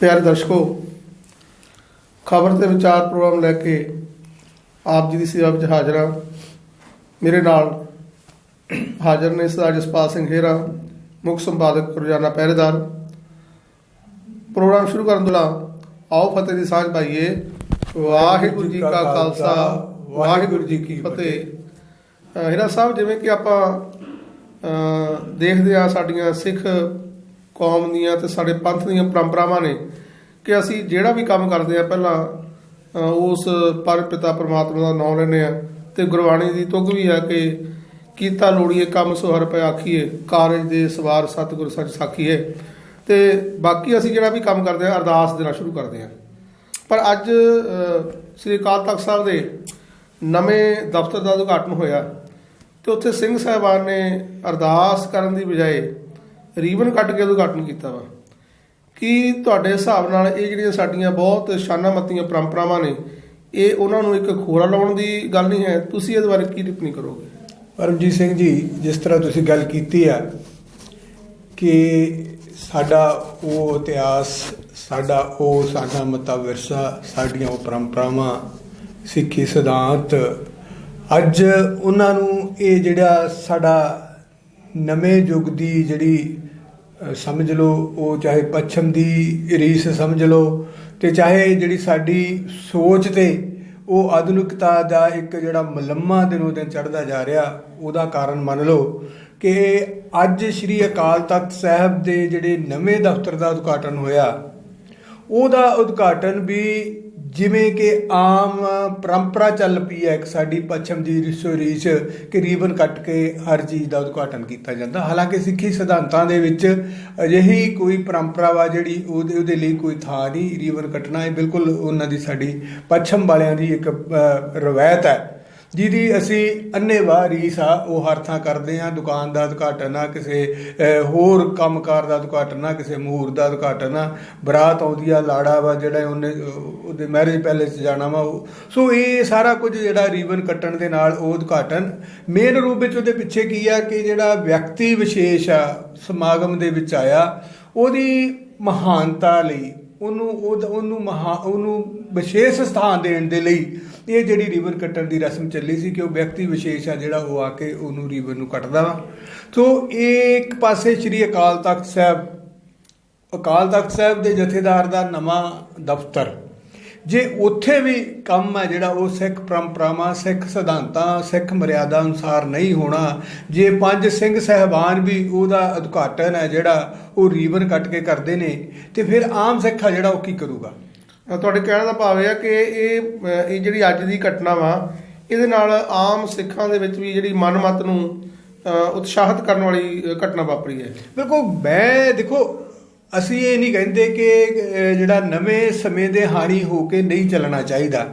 ਪਿਆਰੇ ਦਰਸ਼ਕੋ, ਖਬਰ ਤੇ ਵਿਚਾਰ ਪ੍ਰੋਗਰਾਮ ਲੈ ਕੇ ਆਪ ਜੀ ਦੀ ਸੇਵਾ ਵਿੱਚ ਹਾਜ਼ਰ ਹਾਂ। ਮੇਰੇ ਨਾਲ ਹਾਜ਼ਰ ਨੇ ਸਰਦਾਰ ਜਸਪਾਲ ਸਿੰਘ ਹੇਰਾ, ਮੁੱਖ ਸੰਪਾਦਕ ਰੋਜ਼ਾਨਾ ਪਹਿਰੇਦਾਰ। ਪ੍ਰੋਗਰਾਮ ਸ਼ੁਰੂ ਕਰਨ ਤੋਂ ਪਹਿਲਾਂ ਆਓ ਫਤਿਹ ਦੀ ਸਾਂਝ ਪਾਈਏ। ਵਾਹਿਗੁਰੂ ਜੀ ਕਾ ਖਾਲਸਾ, ਵਾਹਿਗੁਰੂ ਜੀ ਕੀ ਫਤਿਹ। ਹੇਰਾ ਸਾਹਿਬ, ਜਿਵੇਂ ਕਿ ਆਪਾਂ ਦੇਖਦੇ ਆ ਸਾਡੀਆਂ ਸਿੱਖ ਕੌਮ ਦੀਆਂ ਤੇ ਸਾਡੇ ਪੰਥ ਦੀਆਂ ਪਰੰਪਰਾਵਾਂ ਨੇ ਕਿ ਅਸੀਂ ਜਿਹੜਾ ਵੀ ਕੰਮ ਕਰਦੇ ਆ ਪਹਿਲਾਂ ਉਸ ਪਰ ਪਿਤਾ ਪਰਮਾਤਮਾ ਦਾ ਨਾਮ ਲੈਂਦੇ ਆ ਤੇ ਗੁਰਬਾਣੀ ਦੀ ਤੁਕ ਵੀ ਆ ਕਿ ਕੀਤਾ ਲੋੜੀਏ ਕੰਮ ਸੁਹਰ ਹਰ ਪੈ ਆਖੀਏ, ਕਾਰਜ ਦੇ ਸਵਾਰ ਸਤਿਗੁਰ ਸੱਚ ਸਾਖੀਏ। ਤੇ ਬਾਕੀ ਅਸੀਂ ਜਿਹੜਾ ਵੀ ਕੰਮ ਕਰਦੇ ਆ ਅਰਦਾਸ ਦੇਣਾ ਸ਼ੁਰੂ ਕਰਦੇ ਆ ਪਰ ਅੱਜ ਸ੍ਰੀ ਅਕਾਲ ਤਖਤ ਸਾਹਿਬ ਦੇ ਨਵੇਂ ਦਫ਼ਤਰ ਦਾ ਉਦਘਾਟਨ ਹੋਇਆ ਤੇ ਉੱਥੇ ਸਿੰਘ ਸਾਹਿਬਾਨ ਨੇ ਅਰਦਾਸ ਕਰਨ ਦੀ ਬਜਾਏ ਰੀਬਨ ਕੱਟ ਕੇ ਉਦਘਾਟਨ ਕੀਤਾ ਵਾ। ਕੀ ਤੁਹਾਡੇ ਹਿਸਾਬ ਨਾਲ ਇਹ ਜਿਹੜੀਆਂ ਸਾਡੀਆਂ ਬਹੁਤ ਸ਼ਾਨਾ ਸ਼ਾਨਾਮਤੀਆਂ ਪਰੰਪਰਾਵਾਂ ਨੇ, ਇਹ ਉਹਨਾਂ ਨੂੰ ਇੱਕ ਖੋਰਾ ਲਾਉਣ ਦੀ ਗੱਲ ਨਹੀਂ ਹੈ? ਤੁਸੀਂ ਇਹਦੇ ਬਾਰੇ ਕੀ ਟਿੱਪਣੀ ਕਰੋਗੇ? ਪਰਮਜੀਤ ਸਿੰਘ ਜੀ, ਜਿਸ ਤਰ੍ਹਾਂ ਤੁਸੀਂ ਗੱਲ ਕੀਤੀ ਆ ਕਿ ਸਾਡਾ ਉਹ ਇਤਿਹਾਸ, ਸਾਡਾ ਉਹ, ਸਾਡਾ ਮਤਾ ਵਿਰਸਾ, ਸਾਡੀਆਂ ਉਹ ਪਰੰਪਰਾਵਾਂ, ਸਿੱਖੀ ਸਿਧਾਂਤ, ਅੱਜ ਉਹਨਾਂ ਨੂੰ ਇਹ ਜਿਹੜਾ ਸਾਡਾ ਨਵੇਂ ਯੁੱਗ ਦੀ ਜਿਹੜੀ ਸਮਝ ਲਓ, ਉਹ ਚਾਹੇ ਪੱਛਮ ਦੀ ਰੀਸ ਸਮਝ ਲਓ ਤੇ ਚਾਹੇ ਜਿਹੜੀ ਸਾਡੀ ਸੋਚ ਤੇ ਉਹ ਆਧੁਨਿਕਤਾ ਦਾ ਇੱਕ ਜਿਹੜਾ ਮਲੰਮਾ ਦਿਨੋਂ ਦਿਨ ਚੜਦਾ ਜਾ ਰਿਹਾ, ਉਹਦਾ ਕਾਰਨ ਮੰਨ ਲਓ ਕਿ ਅੱਜ ਸ੍ਰੀ ਅਕਾਲ ਤਖਤ ਸਾਹਿਬ ਦੇ ਜਿਹੜੇ ਨਵੇਂ ਦਫ਼ਤਰ ਦਾ ਉਦਘਾਟਨ ਹੋਇਆ, ਉਹਦਾ ਉਦਘਾਟਨ ਵੀ ਜਿਵੇਂ ਕਿ ਆਮ ਪਰੰਪਰਾ ਚੱਲ ਪਈ ਹੈ ਇੱਕ ਸਾਡੀ ਪੱਛਮ ਦੀ ਰਿਸੋ ਰੀਚ ਕਿ ਰੀਬਨ ਕੱਟ ਕੇ ਹਰ ਚੀਜ਼ ਦਾ ਉਦਘਾਟਨ ਕੀਤਾ ਜਾਂਦਾ। ਹਾਲਾਂਕਿ ਸਿੱਖੀ ਸਿਧਾਂਤਾਂ ਦੇ ਵਿੱਚ ਅਜਿਹੀ ਕੋਈ ਪਰੰਪਰਾ ਵਾ ਜਿਹੜੀ ਉਹਦੇ ਉਹਦੇ ਲਈ ਕੋਈ ਥਾਂ ਨਹੀਂ, ਰੀਬਨ ਕੱਟਣਾ ਇਹ ਬਿਲਕੁਲ ਉਹਨਾਂ ਦੀ ਸਾਡੀ ਪੱਛਮ ਵਾਲਿਆਂ ਦੀ ਇੱਕ ਰਵਾਇਤ ਹੈ। ਜਿਹਦੀ ਅਸੀਂ ਅੰਨੇਵਾਹ ਰੀਸ ਆ ਉਹ ਹਰ ਥਾਂ ਕਰਦੇ ਆ ਦੁਕਾਨ ਦਾ ਉਦਘਾਟਨ ਆ ਕਿਸੇ ਅਹ, ਹੋਰ ਕੰਮਕਾਰ ਦਾ ਉਦਘਾਟਨ ਆ ਕਿਸੇ ਮਹੂਰ ਦਾ ਉਦਘਾਟਨ ਆ। ਬਰਾਤ ਆਉਂਦੀ ਆ ਲਾੜਾ ਵਾ ਜਿਹੜਾ ਉਹਨੇ ਉਹਦੇ ਮੈਰਿਜ ਪੈਲੇਸ 'ਚ ਜਾਣਾ ਵਾ। ਉਹ ਸੋ ਇਹ ਸਾਰਾ ਕੁਝ ਜਿਹੜਾ ਰੀਬਨ ਕੱਟਣ ਦੇ ਨਾਲ ਉਹ ਉਦਘਾਟਨ। ਮੇਨ ਰੂਪ ਵਿੱਚ ਉਹਦੇ ਪਿੱਛੇ ਕੀ ਆ ਕਿ ਜਿਹੜਾ ਵਿਅਕਤੀ ਵਿਸ਼ੇਸ਼ ਆ ਸਮਾਗਮ ਦੇ ਵਿੱਚ ਆਇਆ ਉਹਦੀ ਮਹਾਨਤਾ ਲਈ ਉਹਨੂੰ ਉਹਦ- ਉਹਨੂੰ ਮਹਾ ਉਹਨੂੰ ਵਿਸ਼ੇਸ਼ ਸਥਾਨ ਦੇਣ ਦੇ ਲਈ ਇਹ ਜਿਹੜੀ ਰੀਬਨ ਕੱਟਣ ਦੀ ਰਸਮ ਚੱਲੀ ਸੀ ਕਿ ਉਹ ਵਿਅਕਤੀ ਵਿਸ਼ੇਸ਼ ਆ ਜਿਹੜਾ ਉਹ ਆ ਕੇ ਉਹਨੂੰ ਰੀਬਨ ਨੂੰ ਕੱਟਦਾ। ਵਾ ਸੋ ਇਹ ਇੱਕ ਪਾਸੇ ਸ੍ਰੀ ਅਕਾਲ ਤਖਤ ਸਾਹਿਬ, ਅਕਾਲ ਤਖਤ ਸਾਹਿਬ ਦੇ ਜਥੇਦਾਰ ਦਾ ਨਵਾਂ ਦਫ਼ਤਰ ਜੇ ਉੱਥੇ ਵੀ ਕੰਮ ਹੈ ਜਿਹੜਾ ਉਹ ਸਿੱਖ ਪਰੰਪਰਾਵਾਂ ਸਿੱਖ ਸਿਧਾਂਤਾਂ ਸਿੱਖ ਮਰਿਆਦਾ ਅਨੁਸਾਰ ਨਹੀਂ ਹੋਣਾ ਜੇ ਪੰਜ ਸਿੰਘ ਸਹਿਬਾਨ ਵੀ ਉਹਦਾ ਉਦਘਾਟਨ ਹੈ ਜਿਹੜਾ ਉਹ ਰੀਬਨ ਕੱਟ ਕੇ ਕਰਦੇ ਨੇ ਤੇ ਫਿਰ ਆਮ ਸਿੱਖ ਆ ਜਿਹੜਾ ਉਹ ਕੀ ਕਰੂਗਾ? ਤੁਹਾਡੇ ਕਹਿਣ ਦਾ ਭਾਵ ਇਹ ਆ ਕਿ ਇਹ ਇਹ ਜਿਹੜੀ ਅੱਜ ਦੀ ਘਟਨਾ ਵਾ ਇਹਦੇ ਨਾਲ ਆਮ ਸਿੱਖਾਂ ਦੇ ਵਿੱਚ ਵੀ ਜਿਹੜੀ ਮਨਮਤ ਨੂੰ ਉਤਸ਼ਾਹਿਤ ਕਰਨ ਵਾਲੀ ਘਟਨਾ ਵਾਪਰੀ ਹੈ। ਬਿਲਕੁਲ ਮੈਂ ਦੇਖੋ ਅਸੀਂ ਇਹ ਨਹੀਂ ਕਹਿੰਦੇ ਕਿ ਜਿਹੜਾ ਨਵੇਂ ਸਮੇਂ ਦੇ ਹਾਣੀ ਹੋ ਕੇ ਨਹੀਂ ਚੱਲਣਾ ਚਾਹੀਦਾ।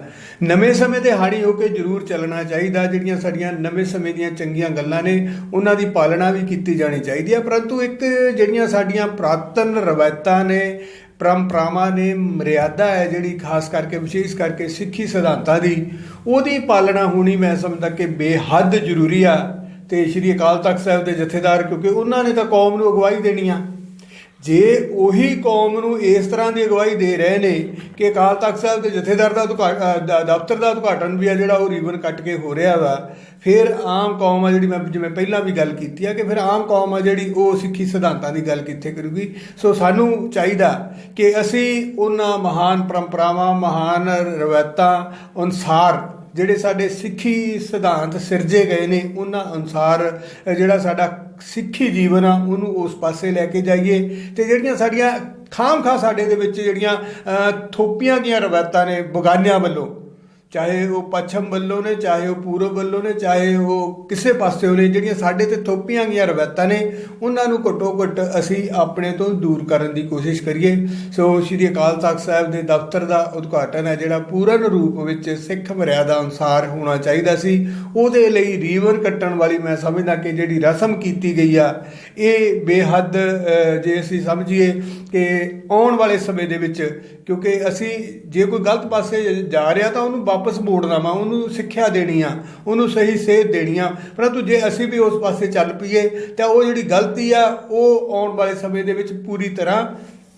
ਨਵੇਂ ਸਮੇਂ ਦੇ ਹਾਣੀ ਹੋ ਕੇ ਜ਼ਰੂਰ ਚੱਲਣਾ ਚਾਹੀਦਾ, ਜਿਹੜੀਆਂ ਸਾਡੀਆਂ ਨਵੇਂ ਸਮੇਂ ਦੀਆਂ ਚੰਗੀਆਂ ਗੱਲਾਂ ਨੇ, ਉਹਨਾਂ ਦੀ ਪਾਲਣਾ ਵੀ ਕੀਤੀ ਜਾਣੀ ਚਾਹੀਦੀ ਹੈ। ਪਰੰਤੂ ਇੱਕ ਜਿਹੜੀਆਂ ਸਾਡੀਆਂ ਪ੍ਰਾਤਨ ਰਵਾਇਤਾਂ ਨੇ, ਪਰੰਪਰਾਵਾਂ ਨੇ, ਮਰਿਆਦਾ ਹੈ ਜਿਹੜੀ ਖਾਸ ਕਰਕੇ, ਵਿਸ਼ੇਸ਼ ਕਰਕੇ ਸਿੱਖੀ ਸਿਧਾਂਤਾਂ ਦੀ, ਉਹਦੀ ਪਾਲਣਾ ਹੋਣੀ ਮੈਂ ਸਮਝਦਾ ਕਿ ਬੇਹੱਦ ਜ਼ਰੂਰੀ ਆ। ਤੇ ਸ੍ਰੀ ਅਕਾਲ ਤਖਤ ਸਾਹਿਬ ਦੇ ਜਥੇਦਾਰ, ਕਿਉਂਕਿ ਉਹਨਾਂ ਨੇ ਤਾਂ ਕੌਮ ਨੂੰ ਅਗਵਾਈ ਦੇਣੀ ਆ। ਜੇ ਉਹੀ ਕੌਮ ਨੂੰ ਇਸ ਤਰ੍ਹਾਂ ਦੀ ਅਗਵਾਈ ਦੇ ਰਹੇ ਨੇ ਕਿ ਅਕਾਲ ਤਖਤ ਸਾਹਿਬ ਦੇ ਜਥੇਦਾਰ ਦਾ ਉਦਘਾ- ਦਫ਼ਤਰ ਦਾ ਉਦਘਾਟਨ ਵੀ ਆ ਜਿਹੜਾ ਉਹ ਰੀਬਨ ਕੱਟ ਕੇ ਹੋ ਰਿਹਾ ਵਾ, ਫਿਰ ਆਮ ਕੌਮ ਆ ਜਿਹੜੀ ਮੈਂ, ਜਿਵੇਂ ਪਹਿਲਾਂ ਵੀ ਗੱਲ ਕੀਤੀ ਆ ਕਿ ਫਿਰ ਆਮ ਕੌਮ ਆ ਜਿਹੜੀ ਉਹ ਸਿੱਖੀ ਸਿਧਾਂਤਾਂ ਦੀ ਗੱਲ ਕਿੱਥੇ ਕਰੂਗੀ। ਸੋ ਸਾਨੂੰ ਚਾਹੀਦਾ ਕਿ ਅਸੀਂ ਉਹਨਾਂ ਮਹਾਨ ਪਰੰਪਰਾਵਾਂ, ਮਹਾਨ ਰਵਾਇਤਾਂ, ਅਨੁਸਾਰ ਜਿਹੜੇ ਸਾਡੇ ਸਿੱਖੀ ਸਿਧਾਂਤ ਸਿਰਜੇ ਗਏ ਨੇ, ਉਹਨਾਂ ਅਨੁਸਾਰ ਜਿਹੜਾ ਸਾਡਾ ਸਿੱਖੀ ਜੀਵਨ ਆ, ਉਹਨੂੰ ਉਸ ਪਾਸੇ ਲੈ ਕੇ ਜਾਈਏ। ਤੇ ਜਿਹੜੀਆਂ ਸਾਡੀਆਂ ਖਾਮ-ਖਾ ਸਾਡੇ ਦੇ ਵਿੱਚ ਜਿਹੜੀਆਂ ਥੋਪੀਆਂ ਗਈਆਂ ਰਵਾਇਤਾਂ ਨੇ, ਬਗਾਨਿਆਂ ਵੱਲੋਂ ਚਾਹੇ ਉਹ ਪੱਛਮ ਵੱਲੋਂ ਨੇ, ਚਾਹੇ ਉਹ ਪੂਰਬ ਵੱਲੋਂ ਨੇ, ਚਾਹੇ ਉਹ ਕਿਸੇ ਪਾਸਿਓਂ ਨੇ, ਜਿਹੜੀਆਂ ਸਾਡੇ ਤੇ ਥੋਪੀਆਂ ਗਈਆਂ ਰਵਾਇਤਾਂ ਨੇ, ਉਹਨਾਂ ਨੂੰ ਘੱਟੋ ਘੱਟ ਅਸੀਂ ਆਪਣੇ ਤੋਂ ਦੂਰ ਕਰਨ ਦੀ ਕੋਸ਼ਿਸ਼ ਕਰੀਏ। ਸੋ ਸ੍ਰੀ ਅਕਾਲ ਤਖਤ ਸਾਹਿਬ ਦੇ ਦਫ਼ਤਰ ਦਾ ਉਦਘਾਟਨ ਹੈ, ਜਿਹੜਾ ਪੂਰਨ ਰੂਪ ਵਿੱਚ ਸਿੱਖ ਮਰਿਆਦਾ ਅਨੁਸਾਰ ਹੋਣਾ ਚਾਹੀਦਾ ਸੀ। ਉਹਦੇ ਲਈ ਰੀਵਨ ਕੱਟਣ ਵਾਲੀ ਮੈਂ ਸਮਝਦਾ ਕਿ ਜਿਹੜੀ ਰਸਮ ਕੀਤੀ ਗਈ ਆ, ਇਹ ਬੇਹੱਦ ਜੇ ਅਸੀਂ ਸਮਝੀਏ ਕਿ ਆਉਣ ਵਾਲੇ ਸਮੇਂ ਦੇ ਵਿੱਚ ਕਿਉਂਕਿ ਅਸੀਂ ਜੇ ਕੋਈ ਗਲਤ ਪਾਸੇ ਜਾ ਰਿਹਾ ਤਾਂ ਉਹਨੂੰ ਵਾਪਸ ਮੋੜਨਾ ਵਾ, ਉਹਨੂੰ ਸਿੱਖਿਆ ਦੇਣੀ ਆ, ਉਹਨੂੰ ਸਹੀ ਸੇਧ ਦੇਣੀ ਆ। ਪਰੰਤੂ ਜੇ ਅਸੀਂ ਵੀ ਉਸ ਪਾਸੇ ਚੱਲ ਪਈਏ, ਤਾਂ ਉਹ ਜਿਹੜੀ ਗਲਤੀ ਆ, ਉਹ ਆਉਣ ਵਾਲੇ ਸਮੇਂ ਦੇ ਵਿੱਚ ਪੂਰੀ ਤਰ੍ਹਾਂ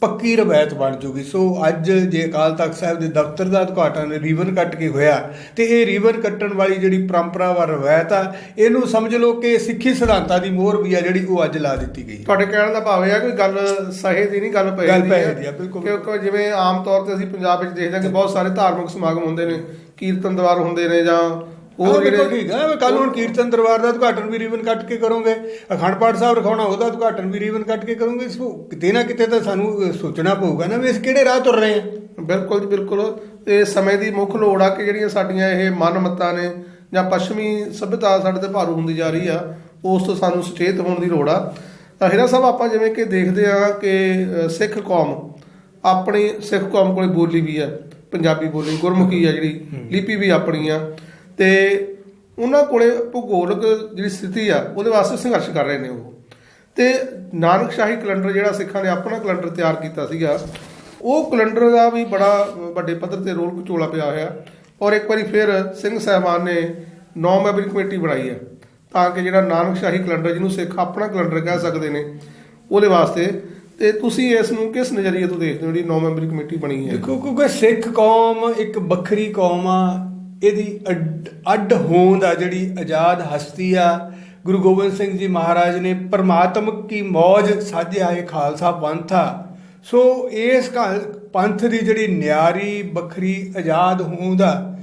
ਪੱਕੀ ਰਵਾਇਤ ਬਣ ਜੂਗੀ। ਸੋ ਅੱਜ ਜੇ ਅਕਾਲ ਤਖਤ ਸਾਹਿਬ ਦੇ ਦਫ਼ਤਰ ਦਾ ਉਦਘਾਟਨ ਰੀਬਨ ਕੱਟ ਕੇ ਹੋਇਆ ਤੇ ਇਹ ਰੀਬਨ ਕੱਟਣ ਵਾਲੀ ਜਿਹੜੀ ਪਰੰਪਰਾ ਵਾ ਰਵਾਇਤ ਆ ਇਹਨੂੰ ਸਮਝ ਲਓ ਕਿ ਸਿੱਖੀ ਸਿਧਾਂਤਾਂ ਦੀ ਮੋਹਰ ਵੀ ਆ ਜਿਹੜੀ ਉਹ ਅੱਜ ਲਾ ਦਿੱਤੀ ਗਈ। ਤੁਹਾਡੇ ਕਹਿਣ ਦਾ ਭਾਵ ਇਹ ਹੈ ਕਿ ਗੱਲ ਸਹੇ ਦੀ ਨਹੀਂ ਗੱਲ ਪਏ ਗੱਲ ਪਏ ਦੀ ਆ, ਬਿਲਕੁਲ। ਕਿਉਂਕਿ ਜਿਵੇਂ ਆਮ ਤੌਰ ਤੇ ਅਸੀਂ ਪੰਜਾਬ ਵਿੱਚ ਦੇਖਦੇ ਹਾਂ ਕਿ ਬਹੁਤ ਸਾਰੇ ਧਾਰਮਿਕ ਸਮਾਗਮ ਹੁੰਦੇ ਨੇ ਕੀਰਤਨ ਦਵਾਰ ਹੁੰਦੇ ਨੇ ਜਾਂ ਉਹ ਬਿਲਕੁਲ ਠੀਕ ਹੈ ਕੱਲ ਹੁਣ ਕੀਰਤਨ ਦਰਬਾਰ ਦਾ ਉਦਘਾਟਨ ਵੀ ਰੀਬਨ ਕੱਟ ਕੇ ਕਰੋਗੇ। ਅਖੰਡ ਪਾਠ ਸਾਹਿਬ ਰਖਾਉਣਾ ਉਹਦਾ ਉਦਘਾਟਨ ਵੀ ਰੀਬਨ ਕੱਟ ਕੇ ਕਰੋਗੇ। ਸੋ ਕਿਤੇ ਨਾ ਕਿਤੇ ਤਾਂ ਸਾਨੂੰ ਸੋਚਣਾ ਪਊਗਾ ਨਾ ਵੀ ਅਸੀਂ ਕਿਹੜੇ ਰਾਹ ਤੁਰ ਰਹੇ ਹਾਂ। ਬਿਲਕੁਲ ਜੀ ਬਿਲਕੁਲ। ਇਹ ਸਮੇਂ ਦੀ ਮੁੱਖ ਲੋੜ ਆ ਕਿ ਜਿਹੜੀਆਂ ਸਾਡੀਆਂ ਇਹ ਮਨਮਤਾਂ ਨੇ ਜਾਂ ਪੱਛਮੀ ਸਭਿਅਤਾ ਸਾਡੇ ਤੇ ਭਾਰੂ ਹੁੰਦੀ ਜਾ ਰਹੀ ਆ ਉਸ ਤੋਂ ਸਾਨੂੰ ਸੁਚੇਤ ਹੋਣ ਦੀ ਲੋੜ ਆ। ਤਾਂ ਹੀਰਾ ਸਾਹਿਬ ਆਪਾਂ ਜਿਵੇਂ ਕਿ ਦੇਖਦੇ ਆ ਕਿ ਸਿੱਖ ਕੌਮ ਆਪਣੀ ਸਿੱਖ ਕੌਮ ਕੋਲੇ ਬੋਲੀ ਵੀ ਆ ਪੰਜਾਬੀ ਬੋਲੀ ਗੁਰਮੁਖੀ ਆ ਜਿਹੜੀ ਲਿਪੀ ਵੀ ਆਪਣੀ ਆ। ਤੇ ਉਹਨਾਂ ਕੋਲੇ ਭੂਗੋਲਿਕ ਜਿਹੜੀ ਸਥਿਤੀ ਆ, ਉਹਦੇ ਵਾਸਤੇ ਸੰਘਰਸ਼ ਕਰ ਰਹੇ ਨੇ ਉਹ। ਤੇ ਨਾਨਕ ਸ਼ਾਹੀ ਕੈਲੰਡਰ ਜਿਹੜਾ ਸਿੱਖਾਂ ਨੇ ਆਪਣਾ ਕੈਲੰਡਰ ਤਿਆਰ ਕੀਤਾ ਸੀਗਾ, ਉਹ ਕੈਲੰਡਰ ਦਾ ਵੀ ਬੜਾ ਵੱਡੇ ਪੱਧਰ ਤੇ ਰੋਲ ਵਿਚੋਲਾ ਪਿਆ ਹੋਇਆ। ਔਰ ਇੱਕ ਵਾਰੀ ਫਿਰ ਸਿੰਘ ਸਾਹਿਬਾਨ ਨੇ ਨੌ ਮੈਂਬਰੀ ਕਮੇਟੀ ਬਣਾਈ ਹੈ, ਤਾਂ ਕਿ ਜਿਹੜਾ ਨਾਨਕ ਸ਼ਾਹੀ ਕੈਲੰਡਰ, ਜਿਹਨੂੰ ਸਿੱਖ ਆਪਣਾ ਕੈਲੰਡਰ ਕਹਿ ਸਕਦੇ ਨੇ, ਉਹਦੇ ਵਾਸਤੇ। ਤੇ ਤੁਸੀਂ ਇਸ ਨੂੰ ਕਿਸ ਨਜ਼ਰੀਏ ਤੋਂ ਦੇਖਦੇ ਹੋ, ਜਿਹੜੀ ਨੌ ਮੈਂਬਰੀ ਕਮੇਟੀ ਬਣੀ ਹੈ? ਦੇਖੋ, ਕਿਉਂਕਿ ਸਿੱਖ ਕੌਮ ਇੱਕ ਵੱਖਰੀ ਕੌਮ ਆ ਇਹਦੀ ਅੱਡ- ਅੱਡ ਹੋਂਦ ਆ ਜਿਹੜੀ ਆਜ਼ਾਦ ਹਸਤੀ ਆ। ਗੁਰੂ ਗੋਬਿੰਦ ਸਿੰਘ ਜੀ ਮਹਾਰਾਜ ਨੇ ਪਰਮਾਤਮਕ ਕੀ ਮੌਜ ਸਾਧਿਆ ਇਹ ਖਾਲਸਾ ਪੰਥ ਆ। ਸੋ ਇਸ ਘਾ- ਪੰਥ ਦੀ ਜਿਹੜੀ ਨਿਆਰੀ, ਵੱਖਰੀ, ਆਜ਼ਾਦ ਹੋਂਦ ਆ,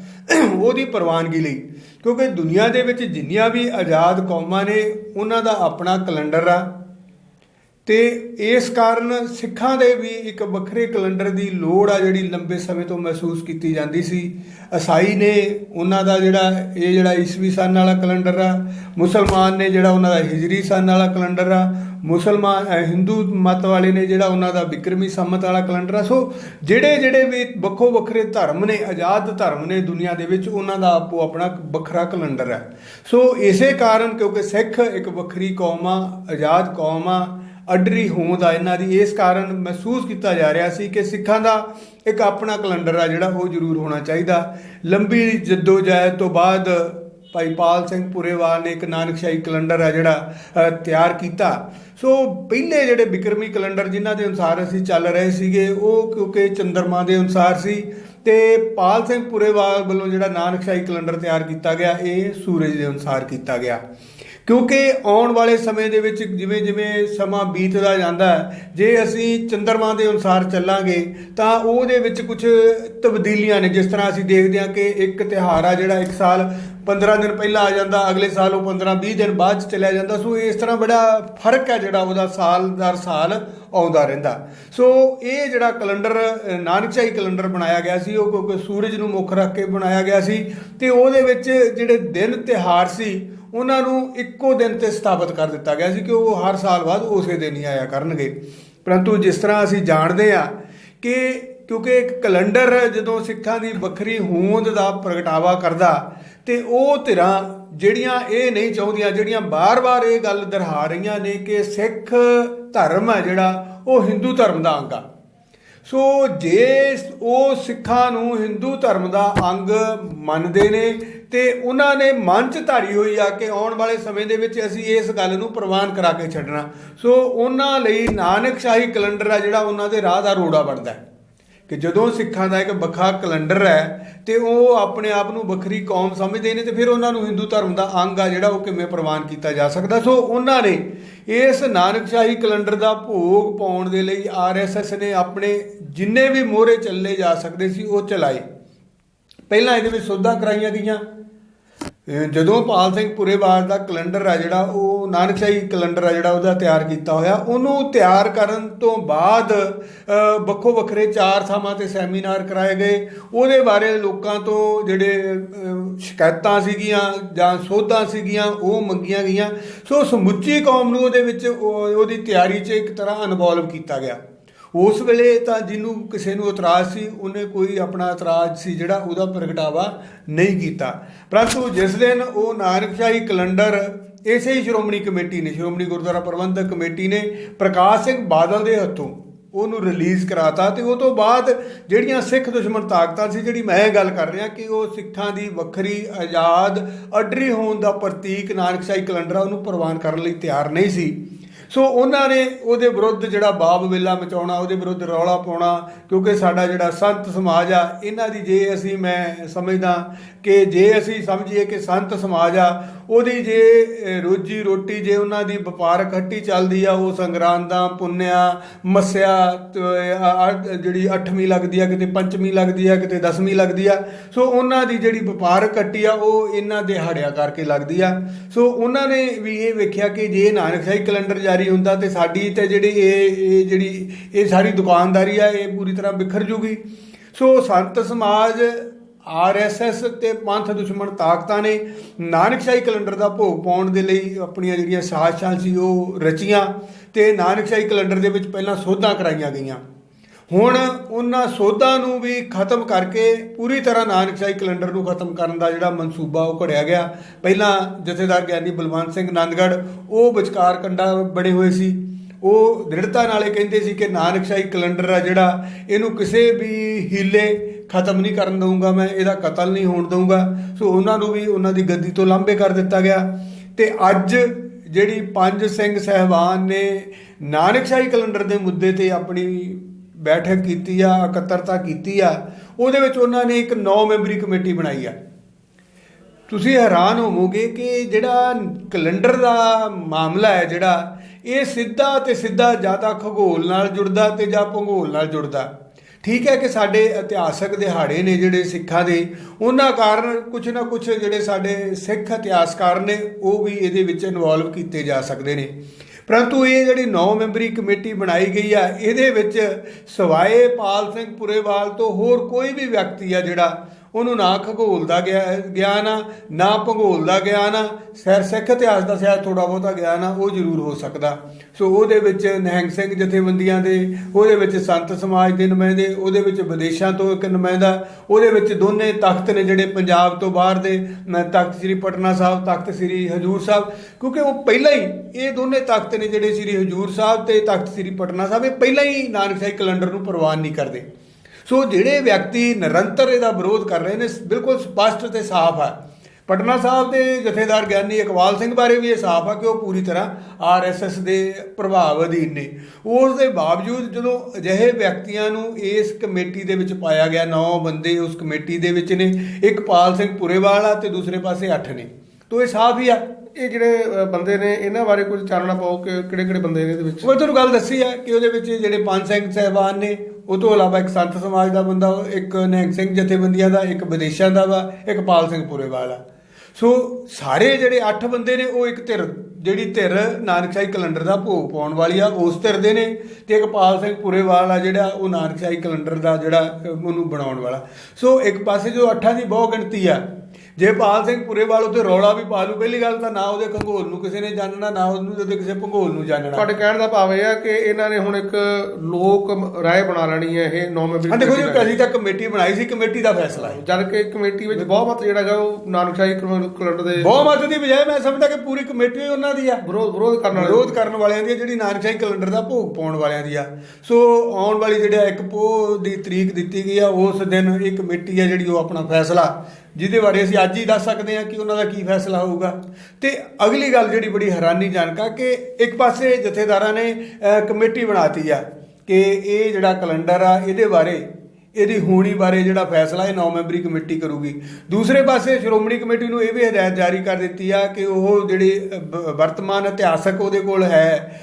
ਉਹਦੀ ਪ੍ਰਵਾਨਗੀ ਲਈ। ਕਿਉਂਕਿ ਦੁਨੀਆ ਦੇ ਵਿੱਚ ਜਿੰਨੀਆਂ ਵੀ ਆਜ਼ਾਦ ਕੌਮਾਂ ਨੇ, ਉਹਨਾਂ ਦਾ ਆਪਣਾ ਕੈਲੰਡਰ ਆ। ਤੇ ਇਸ ਕਾਰਨ ਸਿੱਖਾਂ ਦੇ ਵੀ ਇੱਕ ਵੱਖਰੇ ਕੈਲੰਡਰ ਦੀ ਲੋੜ ਆ ਜਿਹੜੀ ਲੰਬੇ ਸਮੇਂ ਤੋਂ ਮਹਿਸੂਸ ਕੀਤੀ ਜਾਂਦੀ ਸੀ। ਈਸਾਈ ਨੇ ਉਹਨਾਂ ਦਾ ਜਿਹੜਾ, ਇਹ ਜਿਹੜਾ ਈਸਵੀ ਸਨ ਵਾਲਾ ਕੈਲੰਡਰ ਆ, ਮੁਸਲਮਾਨ ਨੇ ਜਿਹੜਾ ਉਹਨਾਂ ਦਾ ਹਿਜਰੀ ਸਨ ਵਾਲਾ ਕੈਲੰਡਰ ਆ, ਮੁਸਲਮਾਨ ਹਿੰਦੂ ਮਤ ਵਾਲੇ ਨੇ ਜਿਹੜਾ ਉਹਨਾਂ ਦਾ ਵਿਕਰਮੀ ਸੰਮਤ ਵਾਲਾ ਕੈਲੰਡਰ ਆ। ਸੋ ਜਿਹੜੇ ਜਿਹੜੇ ਵੀ ਵੱਖੋ ਵੱਖਰੇ ਧਰਮ ਨੇ, ਆਜ਼ਾਦ ਧਰਮ ਨੇ ਦੁਨੀਆ ਦੇ ਵਿੱਚ, ਉਹਨਾਂ ਦਾ ਆਪੋ ਆਪਣਾ ਵੱਖਰਾ ਕੈਲੰਡਰ ਹੈ ਸੋ ਇਸੇ ਕਾਰਨ ਕਿਉਂਕਿ ਸਿੱਖ ਇੱਕ ਵੱਖਰੀ ਕੌਮ ਆ, ਆਜ਼ਾਦ ਕੌਮ ਆ ਅਡਰੀ ਹੋਂਦ ਆ ਇਹਨਾਂ ਦੀ। ਇਸ ਕਾਰਨ ਮਹਿਸੂਸ ਕੀਤਾ ਜਾ ਰਿਹਾ ਸੀ ਕਿ ਸਿੱਖਾਂ ਦਾ ਇੱਕ ਆਪਣਾ ਕੈਲੰਡਰ ਆ ਜਿਹੜਾ ਉਹ ਜ਼ਰੂਰ ਹੋਣਾ ਚਾਹੀਦਾ। ਲੰਬੀ ਜਦੋਜਹਿਦ ਤੋਂ ਬਾਅਦ ਭਾਈ ਪਾਲ ਸਿੰਘ ਪੁਰੇਵਾਲ ਨੇ ਇੱਕ ਨਾਨਕਸ਼ਾਹੀ ਕੈਲੰਡਰ ਆ ਜਿਹੜਾ ਤਿਆਰ ਕੀਤਾ। ਸੋ ਪਹਿਲੇ ਜਿਹੜੇ ਬਿਕਰਮੀ ਕੈਲੰਡਰ ਜਿਨ੍ਹਾਂ ਦੇ ਅਨੁਸਾਰ ਅਸੀਂ ਚੱਲ ਰਹੇ ਸੀਗੇ, ਉਹ ਕਿਉਂਕਿ ਚੰਦਰਮਾ ਦੇ ਅਨੁਸਾਰ ਸੀ ਤੇ ਪਾਲ ਸਿੰਘ ਪੁਰੇਵਾਲ ਵੱਲੋਂ ਜਿਹੜਾ ਨਾਨਕਸ਼ਾਹੀ ਕੈਲੰਡਰ ਤਿਆਰ ਕੀਤਾ ਗਿਆ, ਇਹ ਸੂਰਜ ਦੇ ਅਨੁਸਾਰ ਕੀਤਾ ਗਿਆ। ਕਿਉਂਕਿ ਆਉਣ ਵਾਲੇ ਸਮੇਂ ਦੇ ਵਿੱਚ ਜਿਵੇਂ ਜਿਵੇਂ ਸਮਾਂ ਬੀਤਦਾ ਜਾਂਦਾ ਹੈ ਜੇ ਅਸੀਂ ਚੰਦਰਮਾ ਦੇ ਅਨੁਸਾਰ ਚੱਲਾਂਗੇ ਤਾਂ ਉਹਦੇ ਵਿੱਚ ਕੁਝ ਤਬਦੀਲੀਆਂ ਨੇ। ਜਿਸ ਤਰ੍ਹਾਂ ਅਸੀਂ ਦੇਖਦੇ ਹਾਂ ਕਿ ਇੱਕ ਤਿਉਹਾਰ ਆ ਜਿਹੜਾ ਇੱਕ ਸਾਲ 15 ਦਿਨ ਪਹਿਲਾਂ ਆ ਜਾਂਦਾ ਅਗਲੇ ਸਾਲ ਉਹ 15 20 ਦਿਨ ਬਾਅਦ ਚ ਚਲਿਆ ਜਾਂਦਾ। ਸੋ ਇਸ ਤਰ੍ਹਾਂ ਬੜਾ ਫ਼ਰਕ ਹੈ ਜਿਹੜਾ ਉਹਦਾ ਸਾਲ ਦਰ ਸਾਲ ਆਉਂਦਾ ਰਹਿੰਦਾ। ਸੋ ਇਹ ਜਿਹੜਾ ਕੈਲੰਡਰ ਅ, ਨਾਨਕਸ਼ਾਹੀ ਕੈਲੰਡਰ ਬਣਾਇਆ ਗਿਆ ਸੀ ਉਹ ਕਿਉਂਕਿ ਸੂਰਜ ਨੂੰ ਮੁੱਖ ਰੱਖ ਕੇ ਬਣਾਇਆ ਗਿਆ ਸੀ ਤੇ ਉਹਦੇ ਵਿੱਚ ਜਿਹੜੇ ਦਿਨ ਤਿਉਹਾਰ ਸੀ ਉਹਨਾਂ ਨੂੰ ਇੱਕੋ ਦਿਨ ਤੇ ਸਥਾਪਿਤ ਕਰ ਦਿੱਤਾ ਗਿਆ ਸੀ ਕਿ ਉਹ ਹਰ ਸਾਲ ਬਾਅਦ ਉਸੇ ਦਿਨ ਹੀ ਆਇਆ ਕਰਨਗੇ। ਪਰੰਤੂ ਜਿਸ ਤਰ੍ਹਾਂ ਅਸੀਂ ਜਾਣਦੇ ਆ ਕਿ ਕਿਉਂਕਿ ਇੱਕ ਕੈਲੰਡਰ ਜਦੋਂ ਸਿੱਖਾਂ ਦੀ ਵੱਖਰੀ ਹੋਂਦ ਦਾ ਪ੍ਰਗਟਾਵਾ ਕਰਦਾ ਤੇ ਉਹ ਧਿਰਾਂ ਜਿਹੜੀਆਂ ਇਹ ਨਹੀਂ ਚਾਹੁੰਦੀਆਂ, ਜਿਹੜੀਆਂ ਬਾਰ-ਬਾਰ ਇਹ ਗੱਲ ਦਰਹਾ ਰਹੀਆਂ ਨੇ ਕਿ ਸਿੱਖ ਧਰਮ ਹੈ ਜਿਹੜਾ, ਉਹ ਹਿੰਦੂ ਧਰਮ ਦਾ ਅੰਗ ਆ। ਸੋ ਜੇ ਉਹ ਸਿੱਖਾਂ ਨੂੰ ਹਿੰਦੂ ਧਰਮ ਦਾ ਅੰਗ ਮੰਨਦੇ ਨੇ ਤੇ ਉਹਨਾਂ ਨੇ ਮਨ ਚ ਧਾਰੀ ਹੋਈ ਆ ਕਿ ਆਉਣ ਵਾਲੇ ਸਮੇਂ ਦੇ ਵਿੱਚ ਅਸੀਂ ਇਸ ਗੱਲ ਨੂੰ ਪ੍ਰਵਾਨ ਕਰਾ ਕੇ ਛੱਡਣਾ। ਸੋ ਉਹਨਾਂ ਲਈ ਨਾਨਕ ਸ਼ਾਹੀ ਕੈਲੰਡਰ ਆ ਜਿਹੜਾ ਉਹਨਾਂ ਦੇ ਰਾਹ ਦਾ ਰੋੜਾ ਬਣਦਾ ਕਿ ਜਦੋਂ ਸਿੱਖਾਂ ਦਾ ਇੱਕ ਵੱਖਰਾ ਕੈਲੰਡਰ ਹੈ ਤੇ ਉਹ ਆਪਣੇ ਆਪ ਨੂੰ ਵੱਖਰੀ ਕੌਮ ਸਮਝਦੇ ਨੇ ਤੇ ਫਿਰ ਉਹਨਾਂ ਨੂੰ ਹਿੰਦੂ ਧਰਮ ਦਾ ਅੰਗ ਆ ਜਿਹੜਾ ਉਹ ਕਿਵੇਂ ਪ੍ਰਵਾਨ ਕੀਤਾ ਜਾ ਸਕਦਾ। ਸੋ ਉਹਨਾਂ ਨੇ ਇਸ ਨਾਨਕਸ਼ਾਹੀ ਕੈਲੰਡਰ ਦਾ ਭੋਗ ਪਾਉਣ ਦੇ ਲਈ ਆਰਐਸਐਸ ਨੇ ਆਪਣੇ ਜਿੰਨੇ ਵੀ ਮੋਹਰੇ ਚੱਲੇ ਜਾ ਸਕਦੇ ਸੀ ਉਹ ਚਲਾਏ। ਪਹਿਲਾਂ ਇਹਦੇ ਵਿੱਚ ਸੋਧਾਂ ਕਰਾਈਆਂ ਗਈਆਂ। ਜਦੋਂ ਪਾਲ ਸਿੰਘ ਪੁਰੇਵਾਲ ਦਾ ਕੈਲੰਡਰ ਆ ਜਿਹੜਾ, ਉਹ ਨਾਨਕਸ਼ਾਹੀ ਕੈਲੰਡਰ ਆ ਜਿਹੜਾ, ਉਹਦਾ ਤਿਆਰ ਕੀਤਾ ਹੋਇਆ। ਉਹਨੂੰ ਤਿਆਰ ਕਰਨ ਤੋਂ ਬਾਅਦ ਵੱਖੋ ਵੱਖਰੇ ਚਾਰ ਥਾਵਾਂ ਤੇ ਸੈਮੀਨਾਰ ਕਰਾਏ ਗਏ। ਉਹਦੇ ਬਾਰੇ ਲੋਕਾਂ ਤੋਂ ਜਿਹੜੇ ਸ਼ਿਕਾਇਤਾਂ ਸੀਗੀਆਂ ਜਾਂ ਸੋਧਾਂ ਸੀਗੀਆਂ, ਉਹ ਮੰਗੀਆਂ ਗਈਆਂ। ਸੋ ਸਮੁੱਚੀ ਕੌਮ ਨੂੰ ਉਹਦੇ ਵਿੱਚ, ਉਹ- ਉਹਦੀ ਤਿਆਰੀ 'ਚ ਇੱਕ ਤਰ੍ਹਾਂ ਇਨਵੋਲਵ ਕੀਤਾ ਗਿਆ। ਉਸ ਵੇਲੇ ਤਾਂ ਜਿਹਨੂੰ ਕਿਸੇ ਨੂੰ ਇਤਰਾਜ਼ ਸੀ, ਉਹਨੇ ਕੋਈ ਆਪਣਾ ਇਤਰਾਜ਼ ਸੀ ਜਿਹੜਾ ਉਹਦਾ ਪ੍ਰਗਟਾਵਾ ਨਹੀਂ ਕੀਤਾ। ਪਰੰਤੂ ਜਿਸ ਦਿਨ ਉਹ ਨਾਨਕਸ਼ਾਹੀ ਕੈਲੰਡਰ, ਇਸੇ ਹੀ ਸ਼੍ਰੋਮਣੀ ਕਮੇਟੀ ਨੇ, ਸ਼੍ਰੋਮਣੀ ਗੁਰਦੁਆਰਾ ਪ੍ਰਬੰਧਕ ਕਮੇਟੀ ਨੇ ਪ੍ਰਕਾਸ਼ ਸਿੰਘ ਬਾਦਲ ਦੇ ਹੱਥੋਂ ਉਹਨੂੰ ਰਿਲੀਜ਼ ਕਰਾਤਾ ਤੇ ਉਹ ਤੋਂ ਬਾਅਦ ਜਿਹੜੀਆਂ ਸਿੱਖ ਦੁਸ਼ਮਣ ਤਾਕਤਾਂ ਸੀ, ਜਿਹੜੀ ਮੈਂ ਗੱਲ ਕਰ ਰਿਹਾ ਕਿ ਉਹ ਸਿੱਖਾਂ ਦੀ ਵੱਖਰੀ ਆਜ਼ਾਦ, ਅਡਰੀ ਹੋਣ ਦਾ ਪ੍ਰਤੀਕ ਨਾਨਕਸ਼ਾਹੀ ਕੈਲੰਡਰ ਉਹਨੂੰ ਪ੍ਰਵਾਨ ਕਰਨ ਲਈ ਤਿਆਰ ਨਹੀਂ ਸੀ। ਸੋ ਉਹਨਾਂ ਨੇ ਉਹਦੇ ਵਿਰੁੱਧ ਜਿਹੜਾ ਬਾਬ ਵੇਲਾ ਮਚਾਉਣਾ, ਉਹਦੇ ਵਿਰੁੱਧ ਰੌਲਾ ਪਾਉਣਾ, ਕਿਉਂਕਿ ਸਾਡਾ ਜਿਹੜਾ ਸੰਤ ਸਮਾਜ ਆ, ਇਹਨਾਂ ਦੀ ਜੇ ਅਸੀਂ ਮੈਂ ਸਮਝਦਾ ਕਿ ਜੇ ਅਸੀਂ ਸਮਝੀਏ ਕਿ ਸੰਤ ਸਮਾਜ ਆ, ਉਹਦੀ ਜੇ ਰੋਜੀ ਰੋਟੀ ਜੇ ਉਹਨਾਂ ਦੀ ਵਪਾਰਕ ਹੱਟੀ ਚੱਲਦੀ ਆ, ਉਹ ਸੰਗਰਾਂਦਾਂ, ਪੁੰਨਿਆ, ਮੱਸਿਆ ਜਿਹੜੀ 8ਵੀਂ ਲੱਗਦੀ ਆ, ਕਿਤੇ ਪੰਚਵੀਂ ਲੱਗਦੀ ਆ, ਕਿਤੇ 10ਵੀਂ ਲੱਗਦੀ ਆ, ਸੋ ਉਹਨਾਂ ਦੀ ਜਿਹੜੀ ਵਪਾਰਕ ਹੱਟੀ ਆ, ਉਹ ਇਹਨਾਂ ਦਿਹਾੜਿਆਂ ਕਰਕੇ ਲੱਗਦੀ ਆ। ਸੋ ਉਹਨਾਂ ਨੇ ਵੀ ਇਹ ਵੇਖਿਆ ਕਿ ਜੇ ਨਾਨਕ ਸਾਹਿਬ ਕੈਲੰਡਰ ਜਾਰੀ ਹੁੰਦਾ ਤੇ ਸਾਡੀ ਤੇ ਜਿਹੜੀ ਇਹ ਇਹ ਜਿਹੜੀ, ਇਹ ਸਾਰੀ ਦੁਕਾਨਦਾਰੀ ਆ, ਇਹ ਪੂਰੀ ਤਰ੍ਹਾਂ ਵਿਖਰ ਜੂਗੀ। ਸੋ ਸੰਤ ਸਮਾਜ ਆਰਐਸਐਸ ਤੇ ਪੰਥ ਦੁਸ਼ਮਣ ਤਾਕਤਾਂ ਨੇ ਨਾਨਕਸ਼ਾਹੀ ਕੈਲੰਡਰ ਦਾ ਭੋਗ ਪਾਉਣ ਦੇ ਲਈ ਆਪਣੀਆਂ ਜਿਹੜੀਆਂ ਸਾਜ਼ਿਸ਼ਾਂ ਸੀ, ਉਹ ਰਚੀਆਂ ਤੇ ਨਾਨਕਸ਼ਾਹੀ ਕੈਲੰਡਰ ਦੇ ਵਿੱਚ ਪਹਿਲਾਂ ਸੋਧਾਂ ਕਰਾਈਆਂ ਗਈਆਂ। ਹੁਣ ਉਹਨਾਂ ਸੋਧਾਂ ਨੂੰ ਵੀ ਖਤਮ ਕਰਕੇ ਪੂਰੀ ਤਰ੍ਹਾਂ ਨਾਨਕਸ਼ਾਹੀ ਕੈਲੰਡਰ ਨੂੰ ਖਤਮ ਕਰਨ ਦਾ ਜਿਹੜਾ ਮਨਸੂਬਾ ਉਹ ਘੜਿਆ ਗਿਆ। ਪਹਿਲਾਂ ਜਥੇਦਾਰ ਗਿਆਨੀ ਬਲਵੰਤ ਸਿੰਘ ਨੰਦਗੜ੍ਹ, ਉਹ ਵਿਚਕਾਰ ਕੰਡਾ ਬਣੇ ਹੋਏ ਸੀ। ਉਹ ਦ੍ਰਿੜਤਾ ਨਾਲੇ ਕਹਿੰਦੇ ਸੀ ਕਿ ਨਾਨਕਸ਼ਾਹੀ ਕੈਲੰਡਰ ਆ ਜਿਹੜਾ, ਇਹਨੂੰ ਕਿਸੇ ਵੀ ਹੀਲੇ ਖਤਮ ਨਹੀਂ ਕਰਨ ਦਊਂਗਾ ਮੈਂ, ਇਹਦਾ ਕਤਲ ਨਹੀਂ ਹੋਣ ਦਊਂਗਾ। ਸੋ ਉਹਨਾਂ ਨੂੰ ਵੀ ਉਹਨਾਂ ਦੀ ਗੱਦੀ ਤੋਂ ਲਾਂਭੇ ਕਰ ਦਿੱਤਾ ਗਿਆ। ਤੇ ਅੱਜ ਜਿਹੜੀ ਪੰਜ ਸਿੰਘ ਸਹਿਬਾਨ ਨੇ ਨਾਨਕਸ਼ਾਹੀ ਕੈਲੰਡਰ ਦੇ ਮੁੱਦੇ ਤੇ ਆਪਣੀ ਬੈਠਕ ਕੀਤੀ ਆ, ਇਕੱਤਰਤਾ ਕੀਤੀ ਆ, ਉਹਦੇ ਵਿੱਚ ਉਹਨਾਂ ਨੇ ਇੱਕ 9 ਮੈਂਬਰੀ ਕਮੇਟੀ ਬਣਾਈ ਆ। ਤੁਸੀਂ ਹੈਰਾਨ ਹੋਵੋਗੇ ਕਿ ਜਿਹੜਾ ਕੈਲੰਡਰ ਦਾ ਮਾਮਲਾ ਹੈ ਜਿਹੜਾ, ਇਹ ਸਿੱਧਾ ਤੇ ਸਿੱਧਾ ਜ਼ਿਆਦਾ ਖਗੋਲ ਨਾਲ ਜੁੜਦਾ ਤੇ ਜਾਂ ਭੂਗੋਲ ਨਾਲ ਜੁੜਦਾ। ਠੀਕ ਹੈ ਕਿ ਸਾਡੇ ਇਤਿਹਾਸਕ ਦਿਹਾੜੇ ਨੇ ਜਿਹੜੇ ਸਿੱਖਾਂ ਦੇ, ਉਹਨਾਂ ਕਾਰਨ ਕੁਝ ਨਾ ਕੁਝ ਜਿਹੜੇ ਸਾਡੇ ਸਿੱਖ ਇਤਿਹਾਸਕਾਰ ਨੇ, ਉਹ ਵੀ ਇਹਦੇ ਵਿੱਚ ਇਨਵੋਲਵ ਕੀਤੇ ਜਾ ਸਕਦੇ ਨੇ। ਪਰੰਤੂ ਇਹ ਜਿਹੜੀ 9 ਮੈਂਬਰੀ ਕਮੇਟੀ ਬਣਾਈ ਗਈ ਆ, ਇਹਦੇ ਵਿੱਚ ਸਵਾਏ ਪਾਲ ਸਿੰਘ ਪੁਰੇਵਾਲ ਤੋਂ ਹੋਰ ਕੋਈ ਵੀ ਵਿਅਕਤੀ ਆ ਜਿਹੜਾ ਉਹਨੂੰ ਨਾ ਖਗੋਲ ਦਾ ਗਿਆ- ਗਿਆਨ ਆ ਨਾ ਭੂਗੋਲ ਦਾ ਗਿਆਨ ਆ ਸੈਰ ਸਿੱਖ ਇਤਿਹਾਸ ਦਾ ਸ਼ਾਇਦ ਥੋੜਾ ਬਹੁਤਾ ਗਿਆਨ ਆ ਉਹ ਜ਼ਰੂਰ ਹੋ ਸਕਦਾ। ਸੋ ਉਹਦੇ ਵਿੱਚ ਨਿਹੰਗ ਸਿੰਘ ਜਥੇਬੰਦੀਆਂ ਦੇ ਉਹਦੇ ਵਿੱਚ ਸੰਤ ਸਮਾਜ ਦੇ ਨੁਮਾਇੰਦੇ ਉਹਦੇ ਵਿੱਚ ਵਿਦੇਸ਼ਾਂ ਤੋਂ ਇੱਕ ਨੁਮਾਇੰਦਾ ਉਹਦੇ ਵਿੱਚ ਦੋਨੇ ਤਖਤ ਨੇ ਜਿਹੜੇ ਪੰਜਾਬ ਤੋਂ ਬਾਹਰ ਦੇ ਮ, ਤਖਤ ਸ੍ਰੀ ਪਟਨਾ ਸਾਹਿਬ ਤਖਤ ਸ੍ਰੀ ਹਜੂਰ ਸਾਹਿਬ ਕਿਉਂਕਿ ਉਹ ਪਹਿਲਾਂ ਹੀ ਇਹ ਦੋਨੇ ਤਖਤ ਨੇ ਜਿਹੜੇ ਸ੍ਰੀ ਹਜੂਰ ਸਾਹਿਬ ਤੇ ਤਖਤ ਸ੍ਰੀ ਪਟਨਾ ਸਾਹਿਬ ਇਹ ਪਹਿਲਾਂ ਹੀ ਨਾਨਕ ਸਾਹਿਬ ਕੈਲੰਡਰ ਨੂੰ ਪ੍ਰਵਾਨ ਨਹੀਂ ਕਰਦੇ। ਸੋ ਜਿਹੜੇ ਵਿਅਕਤੀ ਨਿਰੰਤਰ ਇਹਦਾ ਵਿਰੋਧ ਕਰ ਰਹੇ ਨੇ ਬਿਲਕੁਲ ਸਪਸ਼ਟ ਤੇ ਸਾਫ਼ ਹੈ। ਪਟਨਾ ਸਾਹਿਬ ਦੇ ਜਥੇਦਾਰ ਗਿਆਨੀ ਇਕਬਾਲ ਸਿੰਘ ਬਾਰੇ ਵੀ ਇਹ ਸਾਫ਼ ਆ ਕਿ ਉਹ ਪੂਰੀ ਤਰ੍ਹਾਂ ਆਰਐਸਐਸ ਦੇ ਪ੍ਰਭਾਵ ਅਧੀਨ ਨੇ। ਉਸ ਦੇ ਬਾਵਜੂਦ ਜਦੋਂ ਅਜਿਹੇ ਵਿਅਕਤੀਆਂ ਨੂੰ ਇਸ ਕਮੇਟੀ ਦੇ ਵਿੱਚ ਪਾਇਆ ਗਿਆ 9 ਬੰਦੇ ਉਸ ਕਮੇਟੀ ਦੇ ਵਿੱਚ ਨੇ ਇੱਕ ਪਾਲ ਸਿੰਘ ਪੁਰੇਵਾਲ ਆ ਤੇ ਦੂਸਰੇ ਪਾਸੇ 8 ਨੇ। ਤੋ ਇਹ ਸਾਫ਼ ਹੀ ਆ ਇਹ ਜਿਹੜੇ ਬੰਦੇ ਨੇ ਇਹਨਾਂ ਬਾਰੇ ਕੁਝ ਚਾਨਣਾ ਪਾਓ ਕਿ ਕਿਹੜੇ ਕਿਹੜੇ ਬੰਦੇ ਨੇ ਇਹਦੇ ਵਿੱਚ? ਮੈਂ ਤੁਹਾਨੂੰ ਗੱਲ ਦੱਸੀ ਹੈ ਕਿ ਉਹਦੇ ਵਿੱਚ ਜਿਹੜੇ ਪੰਜ ਸਿੰਘ ਸਹਿਬਾਨ ਨੇ ਉਹ ਤੋਂ ਇਲਾਵਾ ਇੱਕ ਸੰਤ ਸਮਾਜ ਦਾ ਬੰਦਾ, ਇੱਕ ਨਿਹੰਗ ਸਿੰਘ ਜਥੇਬੰਦੀਆਂ ਦਾ, ਇੱਕ ਵਿਦੇਸ਼ਾਂ ਦਾ ਵਾ, ਇੱਕ ਪਾਲ ਸਿੰਘ ਪੁਰੇਵਾਲ ਆ। ਸੋ ਸਾਰੇ ਜਿਹੜੇ 8 ਬੰਦੇ ਨੇ, ਉਹ ਇੱਕ ਧਿਰ, ਜਿਹੜੀ ਧਿਰ ਨਾਨਕਸ਼ਾਹੀ ਕੈਲੰਡਰ ਦਾ ਭੋਗ ਪਾਉਣ ਵਾਲੀ ਆ, ਉਸ ਧਿਰ ਦੇ ਨੇ ਤੇ ਇੱਕ ਪਾਲ ਸਿੰਘ ਪੁਰੇਵਾਲ ਆ ਜਿਹੜਾ ਉਹ ਨਾਨਕਸ਼ਾਹੀ ਕੈਲੰਡਰ ਦਾ ਜਿਹੜਾ ਉਹਨੂੰ ਬਣਾਉਣ ਵਾਲਾ। ਸੋ ਇੱਕ ਪਾਸੇ ਜੋ 8 ਦੀ ਬਹੁ ਗਿਣਤੀ ਆ ਜੇ ਪਾਲ ਸਿੰਘ ਪੁਰੇਵਾਲ ਉਤੇ ਰੌਲਾ ਵੀ ਪਾ ਲੂ ਪਹਿਲੀ ਗੱਲ ਤਾਂ ਨਾ ਉਹਦੇ ਖੰਗੋਲ ਨੂੰ ਕਿਸੇ ਨੇ ਜਾਣਨਾ ਨਾ ਉਹਨੂੰ ਉਹਦੇ ਕਿਸੇ ਭੰਗੋਲ ਨੂੰ ਜਾਣਨਾ। ਤੁਹਾਡੇ ਕਹਿਣ ਦਾ ਭਾਵ ਇਹ ਆ ਕਿ ਇਹਨਾਂ ਨੇ ਹੁਣ ਇੱਕ ਲੋਕ ਰਾਏ ਬਣਾ ਲੈਣੀ ਹੈ ਇਹ 9 ਮੈਂਬਰੀ ਹਾਂ ਦੇਖੋ ਜੀ ਅਸੀਂ ਤਾਂ ਕਮੇਟੀ ਬਣਾਈ ਸੀ ਕਮੇਟੀ ਦਾ ਫੈਸਲਾ ਹੈ। ਜਦ ਕਿ ਕਮੇਟੀ ਵਿੱਚ ਬਹੁਮਤ ਜਿਹੜਾ ਹੈਗਾ ਉਹ ਨਾਨਕਸ਼ਾਹੀ ਕੈਲੰਡਰ ਦੇ ਬਹੁਮਤ ਦੀ ਬਜਾਏ ਮੈਂ ਸਮਝਦਾ ਕਿ ਪੂਰੀ ਕਮੇਟੀ ਉਹਨਾਂ ਦੀ ਆ। ਵਿਰੋਧ ਵਿਰੋਧ ਕਰਨ ਵਾਲੇ ਵਿਰੋਧ ਕਰਨ ਵਾਲਿਆਂ ਦੀ ਜਿਹੜੀ ਨਾਨਕਸ਼ਾਹੀ ਕੈਲੰਡਰ ਦਾ ਭੋਗ ਪਾਉਣ ਵਾਲਿਆਂ ਦੀ ਆ। ਸੋ ਆਉਣ ਵਾਲੀ ਜਿਹੜਾ ਇੱਕ ਪੋਹ ਦੀ ਤਰੀਕ ਦਿੱਤੀ ਗਈ ਆ ਉਸ ਦਿਨ ਇਹ ਕਮੇਟੀ ਆ ਜਿਹੜੀ ਉਹ ਆਪਣਾ ਫੈਸਲਾ ਜਿਹਦੇ ਬਾਰੇ ਅਸੀਂ ਅੱਜ ਹੀ ਦੱਸ ਸਕਦੇ ਹਾਂ ਕਿ ਉਹਨਾਂ ਦਾ ਕੀ ਫੈਸਲਾ ਹੋਊਗਾ। ਤੇ ਅਗਲੀ ਗੱਲ ਜਿਹੜੀ ਬੜੀ ਹੈਰਾਨੀਜਨਕ ਆ ਕਿ ਇੱਕ ਪਾਸੇ ਜਥੇਦਾਰਾਂ ਨੇ ਅਹ, ਕਮੇਟੀ ਬਣਾਤੀ ਆ ਕਿ ਇਹ ਜਿਹੜਾ ਕੈਲੰਡਰ ਆ ਇਹਦੇ ਬਾਰੇ ਇਹਦੀ ਹੋਣੀ ਬਾਰੇ ਜਿਹੜਾ ਫੈਸਲਾ ਇਹ 9 ਮੈਂਬਰੀ ਕਮੇਟੀ ਕਰੂਗੀ। ਦੂਸਰੇ ਪਾਸੇ ਸ਼੍ਰੋਮਣੀ ਕਮੇਟੀ ਨੂੰ ਇਹ ਵੀ ਹਦਾਇਤ ਜਾਰੀ ਕਰ ਦਿੱਤੀ ਆ ਕਿ ਉਹ ਜਿਹੜੀ ਵਰਤਮਾਨ ਇਤਿਹਾਸਕ ਉਹਦੇ ਕੋਲ ਹੈ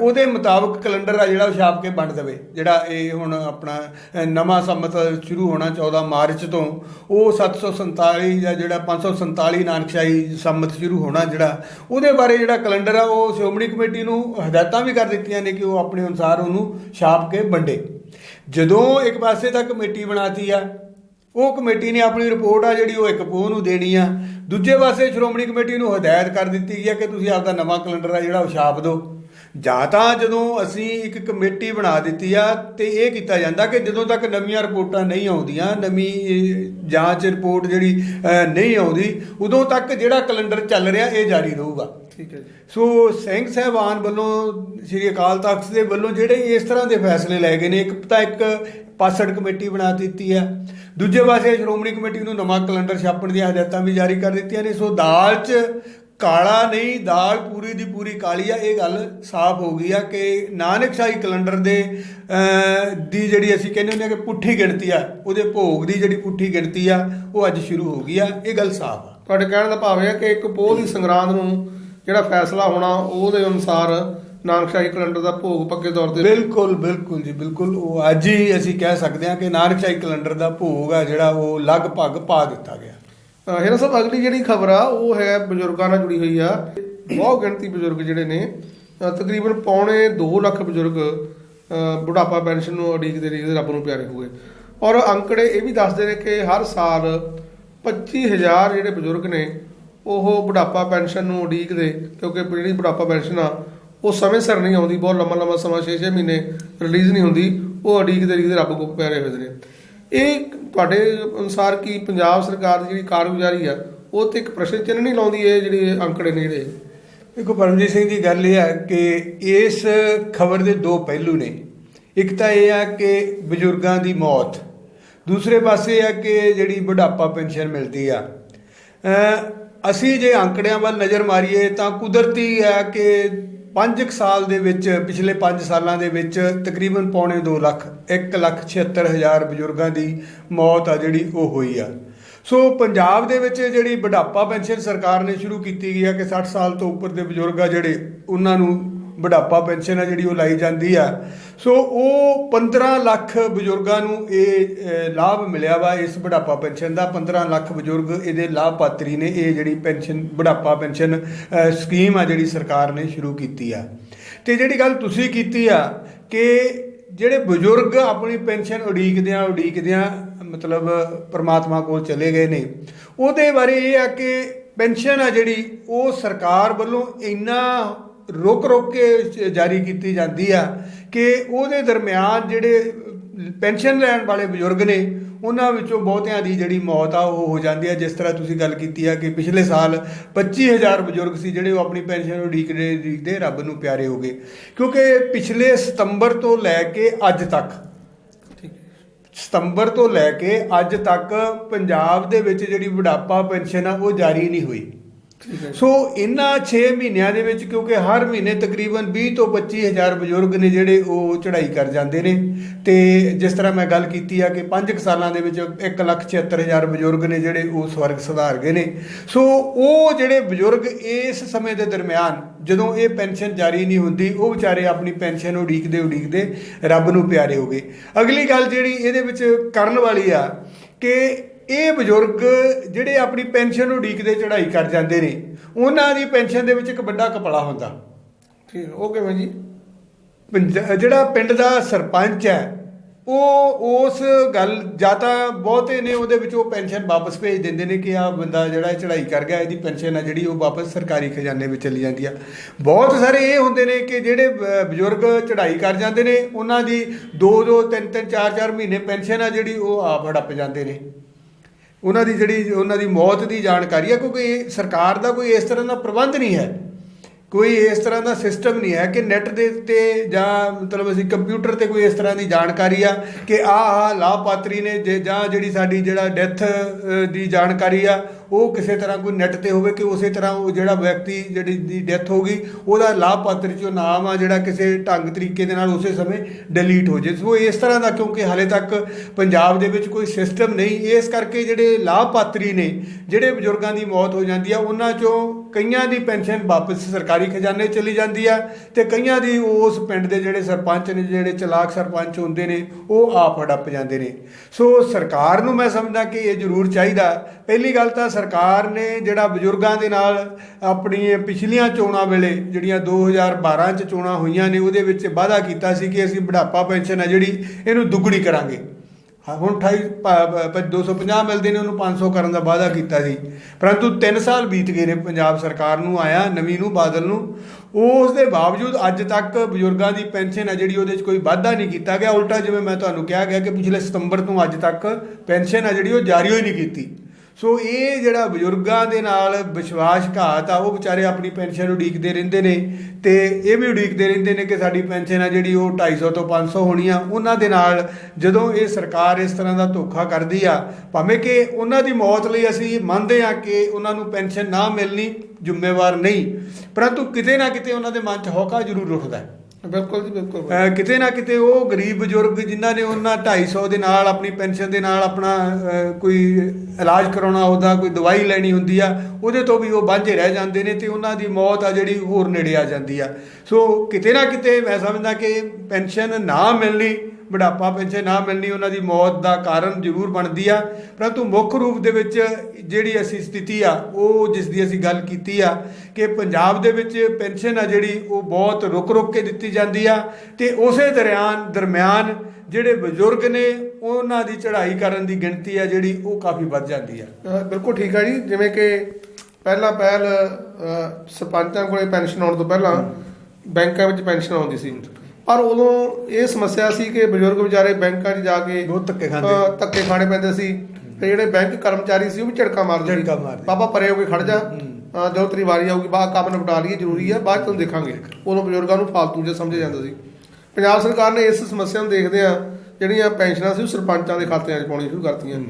ਉਹਦੇ ਮੁਤਾਬਕ ਕੈਲੰਡਰ ਆ ਜਿਹੜਾ ਉਹ ਛਾਪ ਕੇ ਵੰਡ ਦੇਵੇ। ਜਿਹੜਾ ਇਹ ਹੁਣ ਆਪਣਾ ਨਵਾਂ ਸੰਮਤ ਸ਼ੁਰੂ ਹੋਣਾ 14 ਮਾਰਚ ਤੋਂ, ਉਹ 747 ਜਾਂ ਜਿਹੜਾ 547 ਨਾਨਕਸ਼ਾਹੀ ਸੰਮਤ ਸ਼ੁਰੂ ਹੋਣਾ ਜਿਹੜਾ, ਉਹਦੇ ਬਾਰੇ ਜਿਹੜਾ ਕੈਲੰਡਰ ਆ, ਉਹ ਸ਼੍ਰੋਮਣੀ ਕਮੇਟੀ ਨੂੰ ਹਦਾਇਤਾਂ ਵੀ ਕਰ ਦਿੱਤੀਆਂ ਨੇ ਕਿ ਉਹ ਆਪਣੇ ਅਨੁਸਾਰ ਉਹਨੂੰ ਛਾਪ ਕੇ ਵੰਡੇ। ਜਦੋਂ ਇੱਕ ਪਾਸੇ ਤਾਂ ਕਮੇਟੀ ਬਣਾਤੀ ਆ, ਉਹ ਕਮੇਟੀ ਨੇ ਆਪਣੀ ਰਿਪੋਰਟ ਆ ਜਿਹੜੀ ਉਹ ਇੱਕ ਪੋਹ ਨੂੰ ਦੇਣੀ ਆ। ਦੂਜੇ ਪਾਸੇ ਸ਼੍ਰੋਮਣੀ ਕਮੇਟੀ ਨੂੰ ਹਦਾਇਤ ਕਰ ਦਿੱਤੀ ਗਈ ਆ ਕਿ ਤੁਸੀਂ ਆਪਦਾ ਨਵਾਂ ਕੈਲੰਡਰ ਆ ਜਿਹੜਾ ਉਹ ਛਾਪ ਦਿਓ। ਜਾਂ ਤਾਂ ਜਦੋਂ ਅਸੀਂ ਇੱਕ ਕਮੇਟੀ ਬਣਾ ਦਿੱਤੀ ਆ ਤੇ ਇਹ ਕੀਤਾ ਜਾਂਦਾ ਕਿ ਜਦੋਂ ਤੱਕ ਨਵੀਆਂ ਰਿਪੋਰਟਾਂ ਨਹੀਂ ਆਉਂਦੀਆਂ, ਨਵੀਂ ਜਾਂਚ ਰਿਪੋਰਟ ਜਿਹੜੀ ਨਹੀਂ ਆਉਂਦੀ, ਉਦੋਂ ਤੱਕ ਜਿਹੜਾ ਕੈਲੰਡਰ ਚੱਲ ਰਿਹਾ, ਇਹ ਜਾਰੀ ਰਹੂਗਾ। ਠੀਕ ਹੈ ਜੀ। ਸੋ ਸਿੰਘ ਸਾਹਿਬਾਨ ਵੱਲੋਂ ਸ੍ਰੀ ਅਕਾਲ ਤਖਤ ਦੇ ਵੱਲੋਂ ਜਿਹੜੇ ਇਸ ਤਰ੍ਹਾਂ ਦੇ ਫੈਸਲੇ ਲਏ ਗਏ ਨੇ ਇੱਕ ਤਾਂ ਇੱਕ ਪਾਸੜ ਕਮੇਟੀ ਬਣਾ ਦਿੱਤੀ ਹੈ ਦੂਜੇ ਪਾਸੇ ਸ਼੍ਰੋਮਣੀ ਕਮੇਟੀ ਨੂੰ ਨਵਾਂ ਕੈਲੰਡਰ ਛਾਪਣ ਦੀਆਂ ਹਦਾਇਤਾਂ ਵੀ ਜਾਰੀ ਕਰ ਦਿੱਤੀਆਂ ਨੇ। ਸੋ ਦਾਲ 'ਚ ਕਾਲਾ ਨਹੀਂ ਦਾਲ ਪੂਰੀ ਦੀ ਪੂਰੀ ਕਾਲੀ ਆ। ਇਹ ਗੱਲ ਸਾਫ਼ ਹੋ ਗਈ ਆ ਕਿ ਨਾਨਕ ਸ਼ਾਹੀ ਕੈਲੰਡਰ ਦੇ ਦੀ ਜਿਹੜੀ ਅਸੀਂ ਕਹਿੰਦੇ ਹੁੰਦੇ ਆ ਕਿ ਪੁੱਠੀ ਗਿਣਤੀ ਆ ਉਹਦੇ ਭੋਗ ਦੀ ਜਿਹੜੀ ਪੁੱਠੀ ਗਿਣਤੀ ਆ ਉਹ ਅੱਜ ਸ਼ੁਰੂ ਹੋ ਗਈ ਆ। ਇਹ ਗੱਲ ਸਾਫ਼ ਆ। ਤੁਹਾਡੇ ਕਹਿਣ ਦਾ ਭਾਵ ਇਹ ਹੈ ਕਿ ਇੱਕ ਪੋਹ ਦੀ ਸੰਗਰਾਂਦ ਨੂੰ ਜਿਹੜਾ ਫੈਸਲਾ ਹੋਣਾ ਉਹਦੇ ਅਨੁਸਾਰ ਨਾਨਕਸ਼ਾਹੀ ਕੈਲੰਡਰ ਦਾ ਭੋਗ ਪੱਕੇ ਤੌਰ ਤੇ ਬਿਲਕੁਲ ਬਿਲਕੁਲ ਜੀ ਬਿਲਕੁਲ। ਉਹ ਅੱਜ ਹੀ ਅਸੀਂ ਕਹਿ ਸਕਦੇ ਹਾਂ ਕਿ ਨਾਨਕ ਸ਼ਾਹੀ ਕੈਲੰਡਰ ਦਾ ਭੋਗ ਆ ਜਿਹੜਾ ਉਹ ਲਗਭਗ ਪਾ ਦਿੱਤਾ ਗਿਆ। ਹੀਰਾ ਸਾਹਿਬ ਅਗਲੀ ਜਿਹੜੀ ਖਬਰ ਆ ਉਹ ਹੈ ਬਜ਼ੁਰਗਾਂ ਨਾਲ ਜੁੜੀ ਹੋਈ ਆ। ਬਹੁਤ ਗਿਣਤੀ ਬਜ਼ੁਰਗ ਜਿਹੜੇ ਨੇ ਤਕਰੀਬਨ ਪੌਣੇ 2 ਲੱਖ ਬਜ਼ੁਰਗ ਬੁਢਾਪਾ ਪੈਨਸ਼ਨ ਨੂੰ ਉਡੀਕਦੇ ਨੇ ਰੱਬ ਨੂੰ ਪਿਆਰੇ ਹੋਏ। ਔਰ ਅੰਕੜੇ ਇਹ ਵੀ ਦੱਸਦੇ ਨੇ ਕਿ ਹਰ ਸਾਲ 25000 ਜਿਹੜੇ ਬਜ਼ੁਰਗ ਨੇ ਉਹ ਬੁਢਾਪਾ ਪੈਨਸ਼ਨ ਨੂੰ ਉਡੀਕਦੇ ਕਿਉਂਕਿ ਜਿਹੜੀ ਬੁਢਾਪਾ ਪੈਨਸ਼ਨ ਆ, ਉਹ ਸਮੇਂ ਸਿਰ ਨਹੀਂ ਆਉਂਦੀ, ਬਹੁਤ ਲੰਮਾ ਲੰਮਾ ਸਮਾਂ 6-6 ਮਹੀਨੇ ਰਿਲੀਜ਼ ਨਹੀਂ ਹੁੰਦੀ, ਉਹ ਉਡੀਕਦੇ ਉਡੀਕਦੇ ਰੱਬ ਕੋਲ ਪਿਆਰੇ ਹੋਏ ਨੇ। ਇਹ ਤੁਹਾਡੇ ਅਨੁਸਾਰ ਕੀ ਪੰਜਾਬ ਸਰਕਾਰ ਦੀ ਜਿਹੜੀ ਕਾਰਗੁਜ਼ਾਰੀ ਆ, ਉਹ ਤੇ ਇੱਕ ਪ੍ਰਸ਼ਨ ਚਿੰਨ੍ਹ ਨਹੀਂ ਲਾਉਂਦੀ ਇਹ ਜਿਹੜੇ ਅੰਕੜੇ ਨੇ ਜਿਹੜੇ? ਦੇਖੋ, ਪਰਮਜੀਤ ਸਿੰਘ ਦੀ ਗੱਲ ਇਹ ਹੈ ਕਿ ਇਸ ਖਬਰ ਦੇ ਦੋ ਪਹਿਲੂ ਨੇ। ਇੱਕ ਤਾਂ ਇਹ ਆ ਕਿ ਬਜ਼ੁਰਗਾਂ ਦੀ ਮੌਤ। ਦੂਸਰੇ ਪਾਸੇ ਆ ਕਿ ਜਿਹੜੀ ਬੁਢਾਪਾ ਪੈਨਸ਼ਨ ਮਿਲਦੀ ਆ। ਅਸੀਂ ਜੇ ਅੰਕੜਿਆਂ ਵੱਲ ਨਜ਼ਰ ਮਾਰੀਏ ਤਾਂ ਕੁਦਰਤੀ ਹੈ ਕਿ 5 ਸਾਲ ਦੇ ਵਿੱਚ, ਪਿਛਲੇ 5 ਸਾਲਾਂ ਦੇ ਵਿੱਚ ਤਕਰੀਬਨ ਪੌਣੇ 2 ਲੱਖ 1 ਲੱਖ 76 ਹਜ਼ਾਰ ਬਜ਼ੁਰਗਾਂ ਦੀ ਮੌਤ ਆ ਜਿਹੜੀ ਉਹ ਹੋਈ ਆ। ਸੋ ਪੰਜਾਬ ਦੇ ਵਿੱਚ ਜਿਹੜੀ ਬੁਢਾਪਾ ਪੈਨਸ਼ਨ ਸਰਕਾਰ ਨੇ ਸ਼ੁਰੂ ਕੀਤੀ ਗਈ ਆ ਕਿ 60 ਸਾਲ ਤੋਂ ਉੱਪਰ ਦੇ ਬਜ਼ੁਰਗ ਆ ਜਿਹੜੇ, ਉਹਨਾਂ ਨੂੰ ਬੁਢਾਪਾ ਪੈਨਸ਼ਨ ਆ ਜਿਹੜੀ ਉਹ ਲਾਈ ਜਾਂਦੀ ਆ। ਸੋ ਉਹ 15 ਲੱਖ ਬਜ਼ੁਰਗਾਂ ਨੂੰ ਇਹ ਲਾਭ ਮਿਲਿਆ ਵਾ ਇਸ ਬੁਢਾਪਾ ਪੈਨਸ਼ਨ ਦਾ। 15 ਲੱਖ ਬਜ਼ੁਰਗ ਇਹਦੇ ਲਾਭਪਾਤਰੀ ਨੇ। ਇਹ ਜਿਹੜੀ ਪੈਨਸ਼ਨ, ਬੁਢਾਪਾ ਪੈਨਸ਼ਨ ਸਕੀਮ ਆ ਜਿਹੜੀ ਸਰਕਾਰ ਨੇ ਸ਼ੁਰੂ ਕੀਤੀ ਆ। ਤੇ ਜਿਹੜੀ ਗੱਲ ਤੁਸੀਂ ਕੀਤੀ ਆ ਕਿ ਜਿਹੜੇ ਬਜ਼ੁਰਗ ਆਪਣੀ ਪੈਨਸ਼ਨ ਉਡੀਕਦਿਆਂ ਉਡੀਕਦਿਆਂ ਮਤਲਬ ਪ੍ਰਮਾਤਮਾ ਕੋਲ ਚਲੇ ਗਏ ਨੇ, ਉਹਦੇ ਬਾਰੇ ਇਹ ਆ ਕਿ ਪੈਨਸ਼ਨ ਆ ਜਿਹੜੀ ਉਹ ਸਰਕਾਰ ਵੱਲੋਂ ਇੰਨਾ ਰੁਕ ਰੁਕ ਕੇ ਜਾਰੀ ਕੀਤੀ ਜਾਂਦੀ ਆ ਕਿ ਉਹਦੇ ਦਰਮਿਆਨ ਜਿਹੜੇ ਪੈਨਸ਼ਨ ਲੈਣ ਵਾਲੇ ਬਜ਼ੁਰਗ ਨੇ, ਉਹਨਾਂ ਵਿੱਚੋਂ ਬਹੁਤਿਆਂ ਦੀ ਜਿਹੜੀ ਮੌਤ ਆ, ਉਹ ਹੋ ਜਾਂਦੀ ਆ। ਜਿਸ ਤਰ੍ਹਾਂ ਤੁਸੀਂ ਗੱਲ ਕੀਤੀ ਆ ਕਿ ਪਿਛਲੇ ਸਾਲ 25000 ਬਜ਼ੁਰਗ ਸੀ ਜਿਹੜੇ ਉਹ ਆਪਣੀ ਪੈਨਸ਼ਨ ਉਡੀਕਦੇ ਉਡੀਕਦੇ ਰੱਬ ਨੂੰ ਪਿਆਰੇ ਹੋ ਗਏ। ਕਿਉਂਕਿ ਪਿਛਲੇ ਸਤੰਬਰ ਤੋਂ ਲੈ ਕੇ ਅੱਜ ਤੱਕ ਠੀਕ ਸਤੰਬਰ ਤੋਂ ਲੈ ਕੇ ਅੱਜ ਤੱਕ ਪੰਜਾਬ ਦੇ ਵਿੱਚ ਜਿਹੜੀ ਬੁਢਾਪਾ ਪੈਨਸ਼ਨ ਆ, ਉਹ ਜਾਰੀ ਨਹੀਂ ਹੋਈ। ਸੋ ਇਹਨਾਂ 6 ਮਹੀਨਿਆਂ ਦੇ ਵਿੱਚ ਕਿਉਂਕਿ ਹਰ ਮਹੀਨੇ ਤਕਰੀਬਨ 20 ਤੋਂ 25 ਹਜ਼ਾਰ ਬਜ਼ੁਰਗ ਨੇ ਜਿਹੜੇ ਉਹ ਚੜ੍ਹਾਈ ਕਰ ਜਾਂਦੇ ਨੇ ਤੇ ਜਿਸ ਤਰ੍ਹਾਂ ਮੈਂ ਗੱਲ ਕੀਤੀ ਆ ਕਿ 5 ਸਾਲਾਂ ਦੇ ਵਿੱਚ 1,76,000 ਬਜ਼ੁਰਗ ਨੇ ਜਿਹੜੇ ਉਹ ਸਵਰਗ ਸੁਧਾਰ ਗਏ ਨੇ। ਸੋ ਉਹ ਜਿਹੜੇ ਬਜ਼ੁਰਗ ਇਸ ਸਮੇਂ ਦੇ ਦਰਮਿਆਨ ਜਦੋਂ ਇਹ ਪੈਨਸ਼ਨ ਜਾਰੀ ਨਹੀਂ ਹੁੰਦੀ ਉਹ ਵਿਚਾਰੇ ਆਪਣੀ ਪੈਨਸ਼ਨ ਉਡੀਕਦੇ ਉਡੀਕਦੇ ਰੱਬ ਨੂੰ ਪਿਆਰੇ ਹੋ ਗਏ। ਅਗਲੀ ਗੱਲ ਜਿਹੜੀ ਇਹਦੇ ਵਿੱਚ ਕਰਨ ਵਾਲੀ ਆ ਕਿ ਇਹ ਬਜ਼ੁਰਗ ਜਿਹੜੇ ਆਪਣੀ ਪੈਨਸ਼ਨ ਉਡੀਕਦੇ ਚੜ੍ਹਾਈ ਕਰ ਜਾਂਦੇ ਨੇ ਉਹਨਾਂ ਦੀ ਪੈਨਸ਼ਨ ਦੇ ਵਿੱਚ ਇੱਕ ਵੱਡਾ ਕਪੜਾ ਹੁੰਦਾ। ਠੀਕ। ਉਹ ਕਿਵੇਂ ਜੀ? ਪੰਜ- ਜਿਹੜਾ ਪਿੰਡ ਦਾ ਸਰਪੰਚ ਹੈ ਉਹ ਉਸ ਗੱਲ ਜਾਂ ਤਾਂ ਬਹੁਤੇ ਨੇ ਉਹਦੇ ਵਿੱਚ ਉਹ ਪੈਨਸ਼ਨ ਵਾਪਸ ਭੇਜ ਦਿੰਦੇ ਨੇ ਕਿ ਆ ਬੰਦਾ ਜਿਹੜਾ ਚੜ੍ਹਾਈ ਕਰ ਗਿਆ ਇਹਦੀ ਪੈਨਸ਼ਨ ਆ ਜਿਹੜੀ ਉਹ ਵਾਪਸ ਸਰਕਾਰੀ ਖਜ਼ਾਨੇ ਵਿੱਚ ਚਲੀ ਜਾਂਦੀ ਆ। ਬਹੁਤ ਸਾਰੇ ਇਹ ਹੁੰਦੇ ਨੇ ਕਿ ਜਿਹੜੇ ਬ- ਬਜ਼ੁਰਗ ਚੜ੍ਹਾਈ ਕਰ ਜਾਂਦੇ ਨੇ ਉਹਨਾਂ ਦੀ 2 2 3 3 4 4 ਮਹੀਨੇ ਪੈਨਸ਼ਨ ਆ ਜਿਹੜੀ ਉਹ ਆਪ ਹੜੱਪ ਜਾਂਦੇ ਨੇ। ਉਹਨਾਂ ਦੀ ਜਿਹੜੀ, ਉਹਨਾਂ ਦੀ ਮੌਤ ਦੀ ਜਾਣਕਾਰੀ ਹੈ, ਕਿਉਂਕਿ ਇਹ ਸਰਕਾਰ ਦਾ ਕੋਈ ਇਸ ਤਰ੍ਹਾਂ ਦਾ ਪ੍ਰਬੰਧ ਨਹੀਂ ਹੈ। ਕੋਈ ਇਸ ਤਰ੍ਹਾਂ ਦਾ ਸਿਸਟਮ ਨਹੀਂ ਹੈ ਕਿ ਨੈਟ ਦੇ ਉੱਤੇ ਜਾਂ ਮਤਲਬ ਅਸੀਂ ਕੰਪਿਊਟਰ ਤੇ ਕੋਈ ਇਸ ਤਰ੍ਹਾਂ ਦੀ ਜਾਣਕਾਰੀ ਆ ਕਿ ਆ ਆ ਲਾਭਪਾਤਰੀ ਨੇ ਜੇ- ਜਾਂ ਜਿਹੜੀ ਸਾਡੀ ਜਿਹੜਾ ਡੈਥ ਦੀ ਜਾਣਕਾਰੀ ਆ ਉਹ ਕਿਸੇ ਤਰ੍ਹਾਂ ਕੋਈ ਨੈਟ ਤੇ ਹੋਵੇ ਕਿ ਉਸੇ ਤਰ੍ਹਾਂ ਉਹ ਜਿਹੜਾ ਵਿਅਕਤੀ ਜਿਹੜੀ ਦੀ ਡੈਥ ਹੋ ਗਈ, ਉਹਦਾ ਲਾਭਪਾਤਰੀ ਚੋਂ ਨਾਮ ਆ ਜਿਹੜਾ ਕਿਸੇ ਢੰਗ ਤਰੀਕੇ ਦੇ ਨਾਲ ਉਸੇ ਸਮੇਂ ਡਿਲੀਟ ਹੋ ਜੇ ਸੋ ਇਸ ਤਰ੍ਹਾਂ ਦਾ ਕਿਉਂਕਿ ਹਾਲੇ ਤੱਕ ਪੰਜਾਬ ਦੇ ਵਿੱਚ ਕੋਈ ਸਿਸਟਮ ਨਹੀਂ, ਇਸ ਕਰਕੇ ਜਿਹੜੇ ਲਾਭਪਾਤਰੀ ਨੇ, ਜਿਹੜੇ ਬਜ਼ੁਰਗਾਂ ਦੀ ਮੌਤ ਹੋ ਜਾਂਦੀ ਆ, ਉਹਨਾਂ ਚੋਂ ਕਈਆਂ ਦੀ ਪੈਨਸ਼ਨ ਵਾਪਸ ਸਰਕਾਰੀ ਖਜ਼ਾਨੇ ਚਲੀ ਜਾਂਦੀ ਆ ਤੇ ਕਈਆਂ ਦੀ ਉਸ ਪਿੰਡ ਦੇ ਜਿਹੜੇ ਸਰਪੰਚ ਨੇ, ਜਿਹੜੇ ਚਲਾਕ ਸਰਪੰਚ ਹੁੰਦੇ ਨੇ, ਉਹ ਆਪ ਹੜੱਪ ਜਾਂਦੇ ਨੇ। ਸੋ ਸਰਕਾਰ ਨੂੰ ਮੈਂ ਸਮਝਦਾ ਕਿ ਇਹ ਜ਼ਰੂਰ ਚਾਹੀਦਾ। ਪਹਿਲੀ ਗੱਲ ਤਾਂ ਸਰਕਾਰ ਨੇ ਜਿਹੜਾ ਬਜ਼ੁਰਗਾਂ ਦੇ ਨਾਲ ਆਪਣੀ ਪਿਛਲੀਆਂ ਚੋਣਾਂ ਵੇਲੇ ਜਿਹੜੀਆਂ 2012 ਚ ਚੋਣਾਂ ਹੋਈਆਂ ਨੇ ਉਹਦੇ ਵਿੱਚ ਵਾਅਦਾ ਕੀਤਾ ਸੀ ਕਿ ਅਸੀਂ ਬੁਢਾਪਾ ਪੈਨਸ਼ਨ ਹੈ ਜਿਹੜੀ ਇਹਨੂੰ ਦੁੱਗਣੀ ਕਰਾਂਗੇ। ਹਾਂ, ਹੁਣ 28 ਪ- ਪ- 250 ਮਿਲਦੇ ਨੇ ਉਹਨੂੰ 500 ਕਰਨ ਦਾ ਵਾਅਦਾ ਕੀਤਾ ਸੀ। ਪਰੰਤੂ 3 ਸਾਲ ਬੀਤ ਗਏ ਨੇ ਪੰਜਾਬ ਸਰਕਾਰ ਨੂੰ ਆਇਆ ਨਵੀਂ ਨੂੰ ਬਾਦਲ ਨੂੰ। ਉਸ ਦੇ ਬਾਵਜੂਦ ਅੱਜ ਤੱਕ ਬਜ਼ੁਰਗਾਂ ਦੀ ਪੈਨਸ਼ਨ ਹੈ ਜਿਹੜੀ ਉਹਦੇ 'ਚ ਕੋਈ ਵਾਧਾ ਨਹੀਂ ਕੀਤਾ ਗਿਆ। ਉਲਟਾ ਜਿਵੇਂ ਮੈਂ ਤੁਹਾਨੂੰ ਕਿਹਾ ਗਿਆ ਕਿ ਪਿਛਲੇ ਸਤੰਬਰ ਤੋਂ ਅੱਜ ਤੱਕ ਪੈਨਸ਼ਨ ਹੈ ਜਿਹੜੀ ਉਹ ਜਾਰੀ ਹੋਈ ਨਹੀਂ ਕੀਤੀ। ਸੋ ਇਹ ਜਿਹੜਾ ਬਜ਼ੁਰਗਾਂ ਦੇ ਨਾਲ ਵਿਸ਼ਵਾਸਘਾਤ ਆ, ਉਹ ਵਿਚਾਰੇ ਆਪਣੀ ਪੈਨਸ਼ਨ ਉਡੀਕਦੇ ਰਹਿੰਦੇ ਨੇ ਤੇ ਇਹ ਵੀ ਉਡੀਕਦੇ ਰਹਿੰਦੇ ਨੇ ਕਿ ਸਾਡੀ ਪੈਨਸ਼ਨ ਆ ਜਿਹੜੀ ਉਹ 250 ਤੋਂ 500 ਹੋਣੀ ਆ। ਉਹਨਾਂ ਦੇ ਨਾਲ ਜਦੋਂ ਇਹ ਸਰਕਾਰ ਇਸ ਤਰ੍ਹਾਂ ਦਾ ਧੋਖਾ ਕਰਦੀ ਆ, ਭਾਵੇਂ ਕਿ ਉਹਨਾਂ ਦੀ ਮੌਤ ਲਈ ਅਸੀਂ ਮੰਨਦੇ ਆ ਕਿ ਉਹਨਾਂ ਨੂੰ ਪੈਨਸ਼ਨ ਨਾ ਮਿਲਣੀ ਜ਼ਿੰਮੇਵਾਰ ਨਹੀਂ, ਪਰੰਤੂ ਕਿਤੇ ਨਾ ਕਿਤੇ ਉਹਨਾਂ ਦੇ ਮਨ 'ਚ ਹੌਕਾ ਜ਼ਰੂਰ ਉੱਠਦਾ ਹੈ। ਬਿਲਕੁਲ ਜੀ, ਬਿਲਕੁਲ ਕਿਤੇ ਨਾ ਕਿਤੇ ਉਹ ਗਰੀਬ ਬਜ਼ੁਰਗ ਜਿਨ੍ਹਾਂ ਨੇ ਉਹਨਾਂ 250 ਦੇ ਨਾਲ, ਆਪਣੀ ਪੈਨਸ਼ਨ ਦੇ ਨਾਲ ਆਪਣਾ ਕੋਈ ਇਲਾਜ ਕਰਾਉਣਾ ਹੁੰਦਾ ਕੋਈ ਦਵਾਈ ਲੈਣੀ ਹੁੰਦੀ ਆ, ਉਹਦੇ ਤੋਂ ਵੀ ਉਹ ਵਾਂਝੇ ਰਹਿ ਜਾਂਦੇ ਨੇ ਤੇ ਉਹਨਾਂ ਦੀ ਮੌਤ ਆ ਜਿਹੜੀ ਹੋਰ ਨੇੜੇ ਆ ਜਾਂਦੀ ਆ। ਸੋ ਕਿਤੇ ਨਾ ਕਿਤੇ ਮੈਂ ਸਮਝਦਾ ਕਿ ਪੈਨਸ਼ਨ ਨਾ ਮਿਲਣੀ ਬੁਢਾਪਾ ਪੈਨਸ਼ਨ ਨਾ ਮਿਲਣੀ ਉਹਨਾਂ ਦੀ ਮੌਤ ਦਾ ਕਾਰਨ ਜ਼ਰੂਰ ਬਣਦੀ ਆ। ਪਰੰਤੂ ਮੁੱਖ ਰੂਪ ਦੇ ਵਿੱਚ ਜਿਹੜੀ ਅਸੀਂ ਸਥਿਤੀ ਆ ਉਹ ਜਿਸ ਦੀ ਅਸੀਂ ਗੱਲ ਕੀਤੀ ਆ ਕਿ ਪੰਜਾਬ ਦੇ ਵਿੱਚ ਪੈਨਸ਼ਨ ਆ ਜਿਹੜੀ ਉਹ ਬਹੁਤ ਰੁਕ ਰੁਕ ਕੇ ਦਿੱਤੀ ਜਾਂਦੀ ਆ ਤੇ ਉਸੇ ਦਰਿਆਨ ਦਰਮਿਆਨ ਜਿਹੜੇ ਬਜ਼ੁਰਗ ਨੇ ਉਹਨਾਂ ਦੀ ਚੜ੍ਹਾਈ ਕਰਨ ਦੀ ਗਿਣਤੀ ਆ ਜਿਹੜੀ ਉਹ ਕਾਫੀ ਵੱਧ ਜਾਂਦੀ ਆ। ਬਿਲਕੁਲ ਠੀਕ ਹੈ ਜੀ ਜਿਵੇਂ ਕਿ ਪਹਿਲਾਂ ਪਹਿਲ ਸਰਪੰਚਾਂ ਕੋਲੇ ਪੈਨਸ਼ਨ ਆਉਣ ਤੋਂ ਪਹਿਲਾਂ ਬੈਂਕਾਂ ਵਿੱਚ ਪੈਨਸ਼ਨ ਆਉਂਦੀ ਸੀ। ਪਰ ਉਦੋਂ ਇਹ ਸਮੱਸਿਆ ਸੀ ਕਿ ਬਜ਼ੁਰਗ ਵਿਚਾਰੇ ਬੈਂਕਾਂ 'ਚ ਜਾ ਕੇ ਬਹੁਤ ਧੱਕੇ ਖਾਂਦੇ। ਧੱਕੇ ਖਾਣੇ ਪੈਂਦੇ ਸੀ। ਤੇ ਜਿਹੜੇ ਬੈਂਕ ਕਰਮਚਾਰੀ ਸੀ ਉਹ ਵੀ ਝੜਕਾ ਮਾਰਦੇ ਸੀ। ਬਾਬਾ ਪਰੇ ਹੋ ਕੇ ਖੜ ਜਾ। ਜਦੋਂ ਤੇਰੀ ਵਾਰੀ ਆਊਗੀ ਬਾਅਦ ਕੰਮ ਨਿਪਟਾ ਲਈਏ ਜ਼ਰੂਰੀ ਹੈ ਬਾਅਦ ਤੁਹਾਨੂੰ ਦੇਖਾਂਗੇ। ਉਦੋਂ ਬਜ਼ੁਰਗਾਂ ਨੂੰ ਫਾਲਤੂ ਜਿਹਾ ਸਮਝਿਆ ਜਾਂਦਾ ਸੀ। ਪੰਜਾਬ ਸਰਕਾਰ ਨੇ ਇਸ ਸਮੱਸਿਆ ਨੂੰ ਦੇਖਦੇ ਆ ਜਿਹੜੀਆਂ ਪੈਨਸ਼ਨਾਂ ਸੀ ਉਹ ਸਰਪੰਚਾਂ ਦੇ ਖਾਤਿਆਂ 'ਚ ਪਾਉਣੀ ਸ਼ੁਰੂ ਕਰਤੀਆਂ।